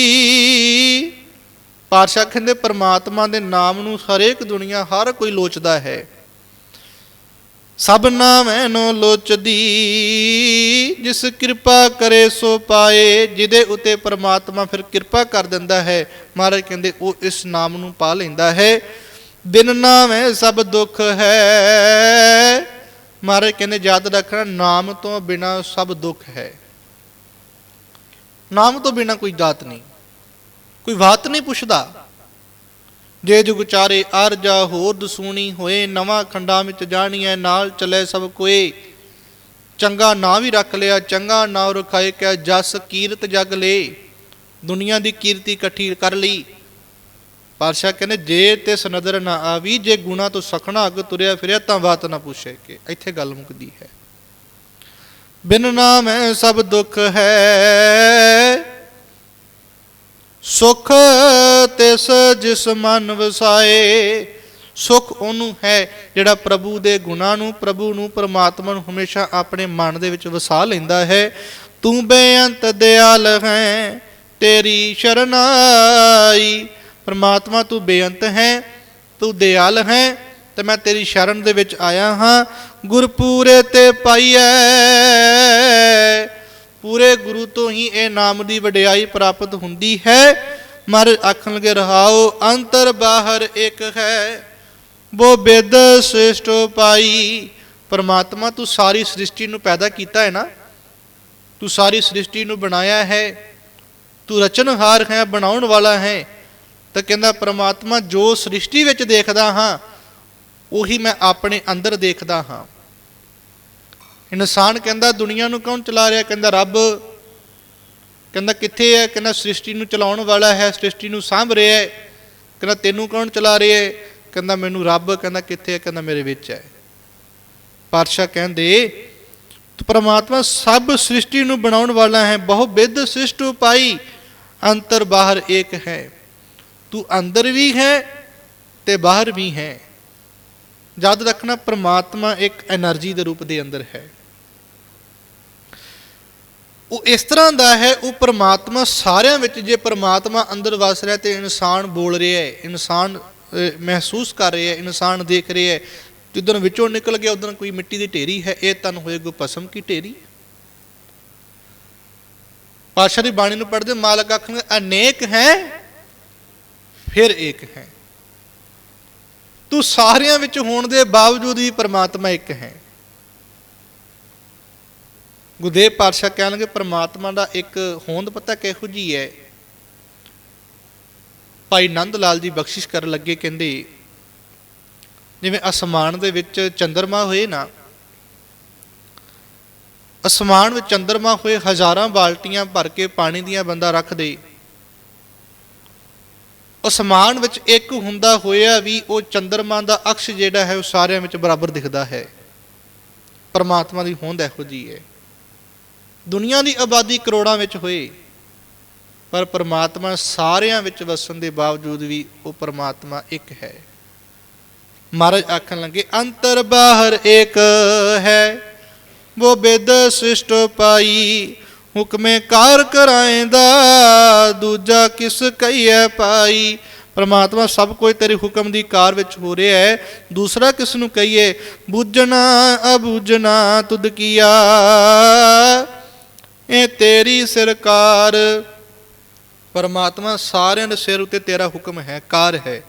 S1: ਪਾਤਸ਼ਾਹ ਕਹਿੰਦੇ, ਪਰਮਾਤਮਾ ਦੇ ਨਾਮ ਨੂੰ ਹਰੇਕ ਦੁਨੀਆ, ਹਰ ਕੋਈ ਲੋਚਦਾ ਹੈ। ਸਭ ਨਾਮੈ ਨੋ ਲੋਚਦੀ, ਜਿਸ ਕਿਰਪਾ ਕਰੇ ਸੋ ਪਾਏ, ਜਿਹਦੇ ਉਤੇ ਪ੍ਰਮਾਤਮਾ ਫਿਰ ਕਿਰਪਾ ਕਰ ਦਿੰਦਾ ਹੈ। ਮਹਾਰਾਜ ਕਹਿੰਦੇ, ਉਹ ਇਸ ਨਾਮ ਨੂੰ ਪਾ ਲੈਂਦਾ ਹੈ। ਬਿਨ ਨਾਮੈ ਸਭ ਦੁੱਖ ਹੈ। ਮਹਾਰਾਜ ਕਹਿੰਦੇ, ਯਾਦ ਰੱਖਣਾ, ਨਾਮ ਤੋਂ ਬਿਨਾ ਸਭ ਦੁੱਖ ਹੈ। ਨਾਮ ਤੋਂ ਬਿਨਾ ਕੋਈ ਦਾਤ ਨਹੀਂ। ਕੋਈ ਬਾਤ ਨਹੀਂ ਪੁੱਛਦਾ। ਜੇ ਜੁਗ ਚਾਰੇ ਅਰਜਾ ਹੋਰ ਦਸੂਣੀ ਹੋਏ, ਨਵਾਂ ਖੰਡਾਂ ਵਿੱਚ ਜਾਣੀਐ, ਨਾਲ ਚਲੇ ਸਭ ਕੋਏ। ਚੰਗਾ ਨਾਂ ਵੀ ਰੱਖ ਲਿਆ, ਚੰਗਾ ਨਾਂ ਰਖਾਏ ਕਿਆ ਜਸ ਕੀਰਤ ਜਗ ਲੇ। ਦੁਨੀਆ ਦੀ ਕੀਰਤੀ ਇਕੱਠੀ ਕਰ ਲਈ। ਪਾਤਸ਼ਾਹ ਕਹਿੰਦੇ, ਜੇ ਤੇ ਸਨਦਰ ਨਾ ਆਵੀ, ਜੇ ਗੁਣਾ ਤੋਂ ਸਖਣਾ ਅੱਗ ਤੁਰਿਆ ਫਿਰਿਆ, ਤਾਂ ਬਾਤ ਨਾ ਪੁੱਛੇ ਕਿ। ਇੱਥੇ ਗੱਲ ਮੁੱਕਦੀ ਹੈ। ਬਿਨ ਨਾਮ ਸਭ ਦੁੱਖ ਹੈ। ਸੁਖ ਤਿਸ ਜਿਸ ਮਨ ਵਸਾਏ, ਸੁਖ ਉਹਨੂੰ ਹੈ ਜਿਹੜਾ ਪ੍ਰਭੂ ਦੇ ਗੁਣਾਂ ਨੂੰ, ਪ੍ਰਭੂ ਨੂੰ ਪਰਮਾਤਮਾ ਨੂੰ ਹਮੇਸ਼ਾ ਆਪਣੇ ਮਨ ਦੇ ਵਿੱਚ ਵਸਾ ਲੈਂਦਾ ਹੈ। ਤੂੰ ਬੇਅੰਤ ਦਿਆਲ ਹੈ, ਤੇਰੀ ਸ਼ਰਨਾਈ। ਪਰਮਾਤਮਾ, ਤੂੰ ਬੇਅੰਤ ਹੈ, ਤੂੰ ਦਿਆਲ ਹੈ, ਤੇ ਮੈਂ ਤੇਰੀ ਸ਼ਰਨ ਦੇ ਵਿੱਚ ਆਇਆ ਹਾਂ। ਗੁਰਪੂਰੇ ਤੇ ਪਾਈਐ ਪੂਰੇ ਗੁਰੂ ਤੋਂ ਹੀ ਇਹ ਨਾਮ ਦੀ ਵਡਿਆਈ ਪ੍ਰਾਪਤ ਹੁੰਦੀ ਹੈ। ਮਰ ਆਖਣ ਲਗੇ, ਰਹਾਓ, ਅੰਤਰ ਬਾਹਰ ਇੱਕ ਹੈ। ਉਹ ਬੇਦ ਸ੍ਰੇਸ਼ਟ ਪਾਈ। ਪਰਮਾਤਮਾ ਤੂੰ ਸਾਰੀ ਸ੍ਰਿਸ਼ਟੀ ਨੂੰ ਪੈਦਾ ਕੀਤਾ ਹੈ ਨਾ? ਤੂੰ ਸਾਰੀ ਸ੍ਰਿਸ਼ਟੀ ਨੂੰ ਬਣਾਇਆ ਹੈ। ਤੂੰ ਰਚਨਹਾਰ ਹੈ, ਬਣਾਉਣ ਵਾਲਾ ਹੈ। ਤਾਂ ਕਹਿੰਦਾ, ਪਰਮਾਤਮਾ ਜੋ ਸ੍ਰਿਸ਼ਟੀ ਵਿੱਚ ਦੇਖਦਾ ਹਾਂ, ਉਹੀ ਮੈਂ ਆਪਣੇ ਅੰਦਰ ਦੇਖਦਾ ਹਾਂ। ਇਨਸਾਨ ਕਹਿੰਦਾ ਦੁਨੀਆ ਨੂੰ ਕੌਣ ਚਲਾ ਰਿਹਾ? ਕਹਿੰਦਾ ਰੱਬ। ਕਹਿੰਦਾ ਕਿੱਥੇ ਹੈ? ਕਹਿੰਦਾ ਸ੍ਰਿਸ਼ਟੀ ਨੂੰ ਚਲਾਉਣ ਵਾਲਾ ਹੈ, ਸ੍ਰਿਸ਼ਟੀ ਨੂੰ ਸਾਂਭ ਰਿਹਾ ਹੈ। ਕਹਿੰਦਾ ਤੈਨੂੰ ਕੌਣ ਚਲਾ ਰਿਹਾ ਹੈ? ਕਹਿੰਦਾ ਮੈਨੂੰ ਰੱਬ। ਕਹਿੰਦਾ ਕਿੱਥੇ ਹੈ? ਕਹਿੰਦਾ ਮੇਰੇ ਵਿੱਚ ਹੈ। ਪਾਤਸ਼ਾਹ ਕਹਿੰਦੇ, ਪਰਮਾਤਮਾ ਸਭ ਸ੍ਰਿਸ਼ਟੀ ਨੂੰ ਬਣਾਉਣ ਵਾਲਾ ਹੈ। ਬਹੁ ਬਿਦ ਸ੍ਰਿਸ਼ਟ ਉਪਾਈ, ਅੰਤਰ ਬਾਹਰ ਇੱਕ ਹੈ। ਤੂੰ ਅੰਦਰ ਵੀ ਹੈ ਤੇ ਬਾਹਰ ਵੀ ਹੈ। ਯਾਦ ਰੱਖਣਾ, ਪਰਮਾਤਮਾ ਇੱਕ એનર્ਜੀ ਦੇ ਰੂਪ ਦੇ ਅੰਦਰ ਹੈ। ਉਹ ਇਸ ਤਰ੍ਹਾਂ ਦਾ ਹੈ, ਉਹ ਪਰਮਾਤਮਾ ਸਾਰਿਆਂ ਵਿੱਚ ਜੇ ਪਰਮਾਤਮਾ ਅੰਦਰ ਵਸ ਰਿਹਾ ਤੇ ਇਨਸਾਨ ਬੋਲ ਰਿਹਾ ਹੈ, ਇਨਸਾਨ ਮਹਿਸੂਸ ਕਰ ਰਿਹਾ ਹੈ, ਇਨਸਾਨ ਦੇਖ ਰਿਹਾ ਹੈ, ਜਿੱਦਣ ਵਿੱਚੋਂ ਨਿਕਲ ਗਿਆ, ਉਦੋਂ ਕੋਈ ਮਿੱਟੀ ਦੀ ਢੇਰੀ ਹੈ, ਇਹ ਤਨ ਹੋਏ ਗੋ ਪਸਮ ਕੀ ਢੇਰੀ ਪਾਸ਼ਾ ਦੀ ਬਾਣੀ ਨੂੰ ਪੜ੍ਹਦੇ ਮਾਲਕ ਆਖਣ ਅਨੇਕ ਹੈ, ਫਿਰ ਇੱਕ ਹੈ। ਤੂੰ ਸਾਰਿਆਂ ਵਿੱਚ ਹੋਣ ਦੇ ਬਾਵਜੂਦ ਵੀ ਪਰਮਾਤਮਾ ਇੱਕ ਹੈ। ਗੁਰਦੇਵ ਪਾਤਸ਼ਾਹ ਕਹਿਣਗੇ ਪ੍ਰਮਾਤਮਾ ਦਾ ਇੱਕ ਹੋਂਦ ਪਤਾ ਕਿਹੋ ਜੀ ਹੈ? ਭਾਈ ਨੰਦ ਲਾਲ ਜੀ ਬਖਸ਼ਿਸ਼ ਕਰਨ ਲੱਗੇ ਕਹਿੰਦੇ, ਜਿਵੇਂ ਅਸਮਾਨ ਦੇ ਵਿੱਚ ਚੰਦਰਮਾ ਹੋਏ ਨਾ, ਅਸਮਾਨ ਵਿੱਚ ਚੰਦਰਮਾ ਹੋਏ ਹਜ਼ਾਰਾਂ ਬਾਲਟੀਆਂ ਭਰ ਕੇ ਪਾਣੀ ਦੀਆਂ ਬੰਦਾ ਰੱਖ ਦੇ। ਅਸਮਾਨ ਵਿੱਚ ਇੱਕ ਹੁੰਦਾ ਹੋਇਆ ਵੀ ਉਹ ਚੰਦਰਮਾ ਦਾ ਅਕਸ਼ ਜਿਹੜਾ ਹੈ ਉਹ ਸਾਰਿਆਂ ਵਿੱਚ ਬਰਾਬਰ ਦਿਖਦਾ ਹੈ। ਪਰਮਾਤਮਾ ਦੀ ਹੋਂਦ ਇਹੋ ਜੀ ਹੈ। ਦੁਨੀਆ ਦੀ ਆਬਾਦੀ ਕਰੋੜਾਂ ਵਿੱਚ ਹੋਏ, ਪਰ ਪਰਮਾਤਮਾ ਸਾਰਿਆਂ ਵਿੱਚ ਵਸਣ ਦੇ ਬਾਵਜੂਦ ਵੀ ਉਹ ਪਰਮਾਤਮਾ ਇੱਕ ਹੈ। ਮਹਾਰਾਜ ਆਖਣ ਲੱਗੇ, ਅੰਤਰ ਬਾਹਰ ਇੱਕ ਹੈ ਉਹ ਬਿਦ ਸ੍ਰਿਸ਼ਟ ਪਾਈ, ਹੁਕਮੇ ਕਾਰ ਕਰਾਏਂਦਾ ਦੂਜਾ ਕਿਸ ਕਹੀਏ ਪਾਈ? ਪਰਮਾਤਮਾ ਸਭ ਕੁਝ ਤੇਰੇ ਹੁਕਮ ਦੀ ਕਾਰ ਵਿੱਚ ਹੋ ਰਿਹਾ ਹੈ, ਦੂਸਰਾ ਕਿਸ ਨੂੰ ਕਹੀਏ? ਬੁੱਝਣਾ ਅਬੁੱਝਣਾ, ਤੁਧ ਕੀਆ ਇਹ ਤੇਰੀ ਸਰਕਾਰ। ਪਰਮਾਤਮਾ ਸਾਰਿਆਂ ਦੇ ਸਿਰ ਉੱਤੇ ਤੇਰਾ ਹੁਕਮ ਹੈ, ਕਾਰ ਹੈ।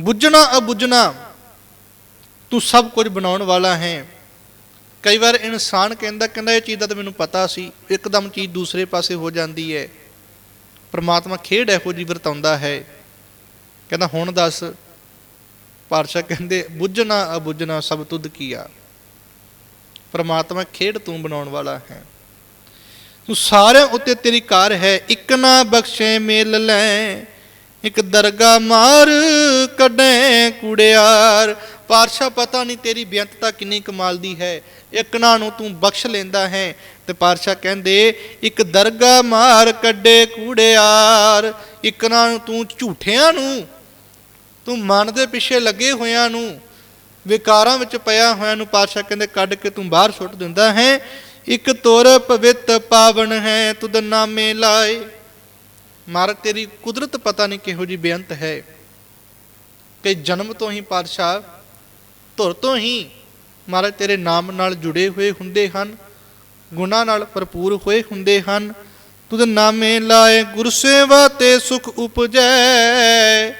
S1: ਬੁੱਝਣਾ, ਅਬੁੱਝਣਾ, ਤੂੰ ਸਭ ਕੁਝ ਬਣਾਉਣ ਵਾਲਾ ਹੈ। ਕਈ ਵਾਰ ਇਨਸਾਨ ਕਹਿੰਦਾ ਕਹਿੰਦਾ ਇਹ ਚੀਜ਼ ਦਾ ਤਾਂ ਮੈਨੂੰ ਪਤਾ ਸੀ, ਇੱਕਦਮ ਚੀਜ਼ ਦੂਸਰੇ ਪਾਸੇ ਹੋ ਜਾਂਦੀ ਹੈ। ਪਰਮਾਤਮਾ ਖੇਡ ਇਹੋ ਜੀ ਵਰਤਾਉਂਦਾ ਹੈ। ਕਹਿੰਦਾ, ਹੁਣ ਦੱਸ ਪਾਰਸ਼ਾ ਕਹਿੰਦੇ, ਬੁੱਝਣਾ, ਅਬੁੱਝਣਾ ਸਭ ਤੁਧ ਕੀਆ। ਪਰਮਾਤਮਾ ਖੇਡ ਤੂੰ ਬਣਾਉਣ ਵਾਲਾ ਹੈ। ਤੂੰ ਸਾਰਿਆਂ ਉੱਤੇ ਤੇਰੀ ਕਾਰ ਹੈ, ਇੱਕ ਨਾ ਬਖਸ਼ੇ ਮੇਲ ਲੈ। ਇੱਕ ਦਰਗਾ ਮਾਰ ਕੱਢੇ ਕੁੜਿਆਰ। ਪਾਰਸ਼ਾ ਪਤਾ ਨਹੀਂ ਤੇਰੀ ਬੇਅੰਤਤਾ ਕਿੰਨੀ ਕਮਾਲ ਦੀ ਹੈ। ਇੱਕ ਨਾ ਨੂੰ ਤੂੰ ਬਖਸ਼ ਲੈਂਦਾ ਹੈ ਤੇ ਪਾਰਸ਼ਾ ਕਹਿੰਦੇ, ਇੱਕ ਦਰਗਾ ਮਾਰ ਕੱਢੇ ਕੂੜਿਆਰ। ਇੱਕ ਨਾ ਨੂੰ ਤੂੰ ਝੂਠਿਆਂ ਨੂੰ, ਤੂੰ ਮਨ ਦੇ ਪਿੱਛੇ ਲੱਗੇ ਹੋਇਆਂ ਨੂੰ ਵਿਕਾਰਾਂ ਵਿੱਚ ਪਿਆ ਹੋਇਆਂ ਨੂੰ ਪਾਤਸ਼ਾਹ ਕਹਿੰਦੇ ਕੱਢ ਕੇ ਤੂੰ ਬਾਹਰ ਸੁੱਟ ਦਿੰਦਾ ਹੈ। ਇੱਕ ਤੁਰ ਪਵਿੱਤ ਪਾਵਨ ਹੈ, ਤੁਧ ਨਾਮੇ ਲਾਏ। ਮਾਰ, ਤੇਰੀ ਕੁਦਰਤ ਪਤਾ ਨਹੀਂ ਕਿਹੋ ਜੀ ਬੇਅੰਤ ਹੈ। ਕਿ ਜਨਮ ਤੋਂ ਹੀ ਪਾਤਸ਼ਾਹ ਧੁਰ ਤੋਂ ਹੀ ਮਹਾਰਾਜ ਤੇਰੇ ਨਾਮ ਨਾਲ ਜੁੜੇ ਹੋਏ ਹੁੰਦੇ ਹਨ, ਗੁਣਾ ਨਾਲ ਭਰਪੂਰ ਹੋਏ ਹੁੰਦੇ ਹਨ। ਤੁਧ ਨਾਮੇ ਲਾਏ, ਗੁਰ ਸੇਵਾ ਤੇ ਸੁਖ ਉਪਜੈ।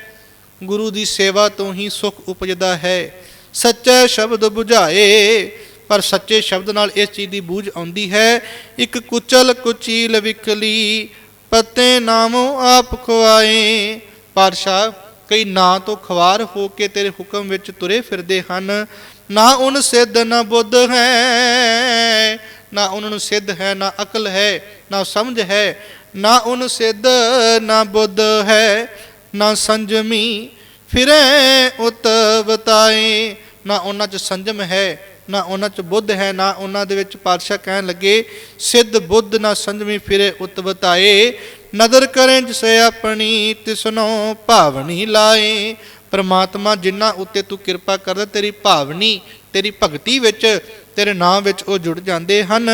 S1: ਗੁਰੂ ਦੀ ਸੇਵਾ ਤੋਂ ਹੀ ਸੁਖ ਉਪਜਦਾ ਹੈ। ਸੱਚੇ ਸ਼ਬਦ 부ਝਾਏ ਪਰ ਸੱਚੇ ਸ਼ਬਦ ਨਾਲ ਇਸ ਚੀਜ਼ ਦੀ ਬੂਝ ਆਉਂਦੀ ਹੈ। ਇੱਕ ਕੁਚਲ ਕੁਚੀਲ ਵਿਕਲੀ ਪਤੇ ਨਾਮੋ ਆਪ ਖਵਾਏ। ਪਾਤਸ਼ਾਹ ਕਈ ਨਾਂ ਤੋਂ ਖਵਾਰ ਹੋ ਕੇ ਤੇਰੇ ਹੁਕਮ ਵਿੱਚ ਤੁਰੇ ਫਿਰਦੇ ਹਨ। ਨਾ ਉਹਨ ਸਿੱਧ ਨਾ ਬੁੱਧ ਹੈ। ਨਾ ਉਹਨਾਂ ਨੂੰ ਸਿੱਧ ਹੈ, ਨਾ ਅਕਲ ਹੈ, ਨਾ ਸਮਝ ਹੈ। ਨਾ ਉਹਨ ਸਿੱਧ, ਨਾ ਬੁੱਧ ਹੈ। ਨਾ ਸੰਜਮੀ ਫਿਰੇ ਉਤ ਬਤਾਏ ਨਾ ਉਹਨਾਂ 'ਚ ਸੰਜਮ ਹੈ, ਨਾ ਉਹਨਾਂ 'ਚ ਬੁੱਧ ਹੈ, ਨਾ ਉਹਨਾਂ ਦੇ ਵਿੱਚ ਪਾਤਸ਼ਾਹ ਕਹਿਣ ਲੱਗੇ, ਸਿੱਧ ਬੁੱਧ ਨਾ ਸੰਜਮੀ ਫਿਰੇ ਉਤਵਤਾਏ ਨਦਰ ਕਰੇ ਜਿਸੇ ਆਪਣੀ, ਤਿਸਨੋ ਭਾਵਨੀ ਲਾਏ। ਪ੍ਰਮਾਤਮਾ ਜਿਨ੍ਹਾਂ ਉੱਤੇ ਤੂੰ ਕਿਰਪਾ ਕਰਦਾ, ਤੇਰੀ ਭਾਵਨੀ, ਤੇਰੀ ਭਗਤੀ ਵਿੱਚ, ਤੇਰੇ ਨਾਮ ਵਿੱਚ ਉਹ ਜੁੜ ਜਾਂਦੇ ਹਨ।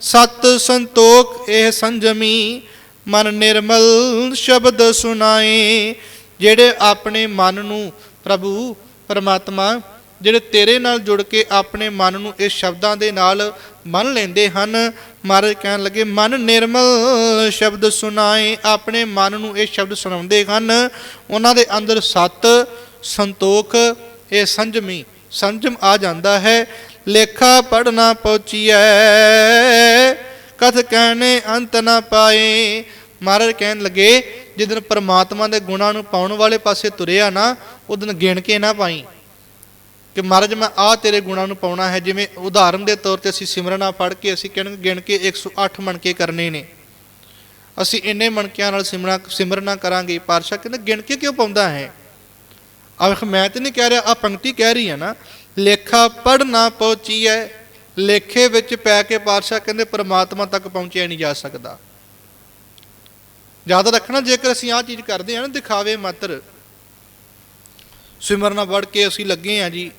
S1: ਸਤ ਸੰਤੋਖ ਇਹ ਸੰਜਮੀ, ਮਨ ਨਿਰਮਲ ਸ਼ਬਦ ਸੁਣਾਏ, ਜਿਹੜੇ ਆਪਣੇ ਮਨ ਨੂੰ ਪ੍ਰਭੂ, ਪਰਮਾਤਮਾ ਜਿਹੜੇ ਤੇਰੇ ਨਾਲ ਜੁੜ ਕੇ ਆਪਣੇ ਮਨ ਨੂੰ ਇਸ ਸ਼ਬਦਾਂ ਦੇ ਨਾਲ ਮੰਨ ਲੈਂਦੇ ਹਨ, ਮਹਾਰਾਜ ਕਹਿਣ ਲੱਗੇ, ਮਨ ਨਿਰਮਲ ਸ਼ਬਦ ਸੁਣਾਏ, ਆਪਣੇ ਮਨ ਨੂੰ ਇਹ ਸ਼ਬਦ ਸੁਣਾਉਂਦੇ ਹਨ। ਉਹਨਾਂ ਦੇ ਅੰਦਰ ਸਤ ਸੰਤੋਖ, ਇਹ ਸੰਜਮੀ, ਸੰਜਮ ਆ ਜਾਂਦਾ ਹੈ। ਲੇਖਾ ਪੜਨਾ ਪਹੁੰਚੀਐ, ਕਥ ਕਹਿਣੇ ਅੰਤ ਨਾ ਪਾਏ। ਮਹਾਰਾਜ ਕਹਿਣ ਲੱਗੇ ਜਿੱਦਨ ਪਰਮਾਤਮਾ ਦੇ ਗੁਣਾਂ ਨੂੰ ਪਾਉਣ ਵਾਲੇ ਪਾਸੇ ਤੁਰਿਆ ਨਾ ਉਦਨ ਗਿਣ ਕੇ ਨਾ ਪਾਈ। ਕਿ ਮਹਾਰਾਜ ਮੈਂ ਆ ਤੇਰੇ ਗੁਣਾਂ ਨੂੰ ਪਾਉਣਾ ਹੈ, ਜਿਵੇਂ ਉਦਾਹਰਨ ਦੇ ਤੌਰ ਤੇ ਅਸੀਂ ਸਿਮਰਨਾ ਪੜ੍ਹ ਕੇ ਅਸੀਂ ਕਹਿਣ ਗਿਣ ਕੇ 108 ਮਣਕੇ ਕਰਨੇ ਨੇ। ਅਸੀਂ ਇੰਨੇ ਮਣਕਿਆਂ ਨਾਲ ਸਿਮਰਨਾ ਸਿਮਰਨਾ ਕਰਾਂਗੇ, ਪਾਤਸ਼ਾਹ ਕਹਿੰਦਾ ਗਿਣ ਕੇ ਕਿਉਂ ਪਾਉਂਦਾ ਹੈ? ਆਖ ਮੈਂ ਤੇ ਨਹੀਂ ਕਹਿ ਰਿਹਾ ਆ ਪੰਕਤੀ ਕਹਿ ਰਹੀ ਹੈ ਨਾ, ਲੇਖਾ ਪੜ ਨਾ ਪਹੁੰਚੀ ਹੈ ਲੇਖੇ ਵਿੱਚ ਪੈ ਕੇ ਪਾਤਸ਼ਾਹ ਕਹਿੰਦੇ ਪਰਮਾਤਮਾ ਤੱਕ ਪਹੁੰਚਿਆ ਨਹੀਂ ਜਾ ਸਕਦਾ। ਯਾਦ ਰੱਖਣਾ, ਜੇਕਰ ਅਸੀਂ ਆਹ ਚੀਜ਼ ਕਰਦੇ ਹਾਂ ਨਾ, ਦਿਖਾਵੇ ਮਾਤਰ। ਸਿਮਰਨਾ ਵੜ ਕੇ ਅਸੀਂ ਲੱਗੇ ਆ ਜੀ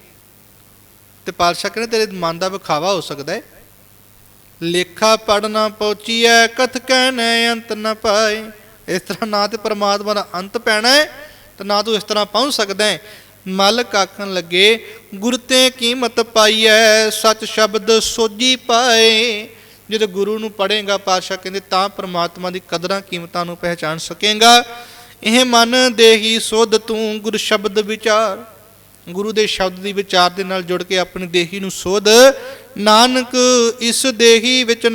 S1: ਤੇ ਪਾਤਸ਼ਾਹ ਕਹਿੰਦੇ, ਤੇਰੇ ਮਨ ਦਾ ਵਿਖਾਵਾ ਹੋ ਸਕਦਾ ਹੈ। ਲੇਖਾ ਪੜਨਾ ਪਹੁੰਚੀਐ, ਕਥ ਕਹਿਣੇ, ਅੰਤ ਨ ਪਾਏ। ਇਸ ਤਰ੍ਹਾਂ ਨਾ ਤੇ ਪਰਮਾਤਮਾ ਦਾ ਅੰਤ ਪੈਣਾ ਹੈ, ਤੇ ਨਾ ਤੂੰ ਇਸ ਤਰ੍ਹਾਂ ਪਹੁੰਚ ਸਕਦਾ ਹੈ। ਮਲਕ ਆਖਣ ਲੱਗੇ, ਗੁਰ ਤੇ ਕੀਮਤ ਪਾਈਐ, ਸੱਚ ਸ਼ਬਦ ਸੋਜੀ ਪਾਏ। ਜਦੋਂ ਗੁਰੂ ਨੂੰ ਪੜ੍ਹੇਗਾ, ਪਾਤਸ਼ਾਹ ਕਹਿੰਦੇ, ਤਾਂ ਪ੍ਰਮਾਤਮਾ ਦੀ ਕਦਰਾਂ ਕੀਮਤਾਂ ਨੂੰ ਪਹਿਚਾਨ ਸਕੇਗਾ। ਇਹ ਮਨ ਦੇਹੀ ਸੋਧ ਤੂੰ, ਗੁਰ ਸ਼ਬਦ ਵਿਚਾਰ। ਗੁਰੂ ਦੇ ਸ਼ਬਦ ਦੀ ਵਿਚਾਰ ਦੇ ਨਾਲ ਜੁੜ ਕੇ ਆਪਣੀ ਦੇਹੀ ਨੂੰ ਸੋਧ। ਨਾਨਕ ਇਸ ਦੇਹੀ ਵਿੱਚ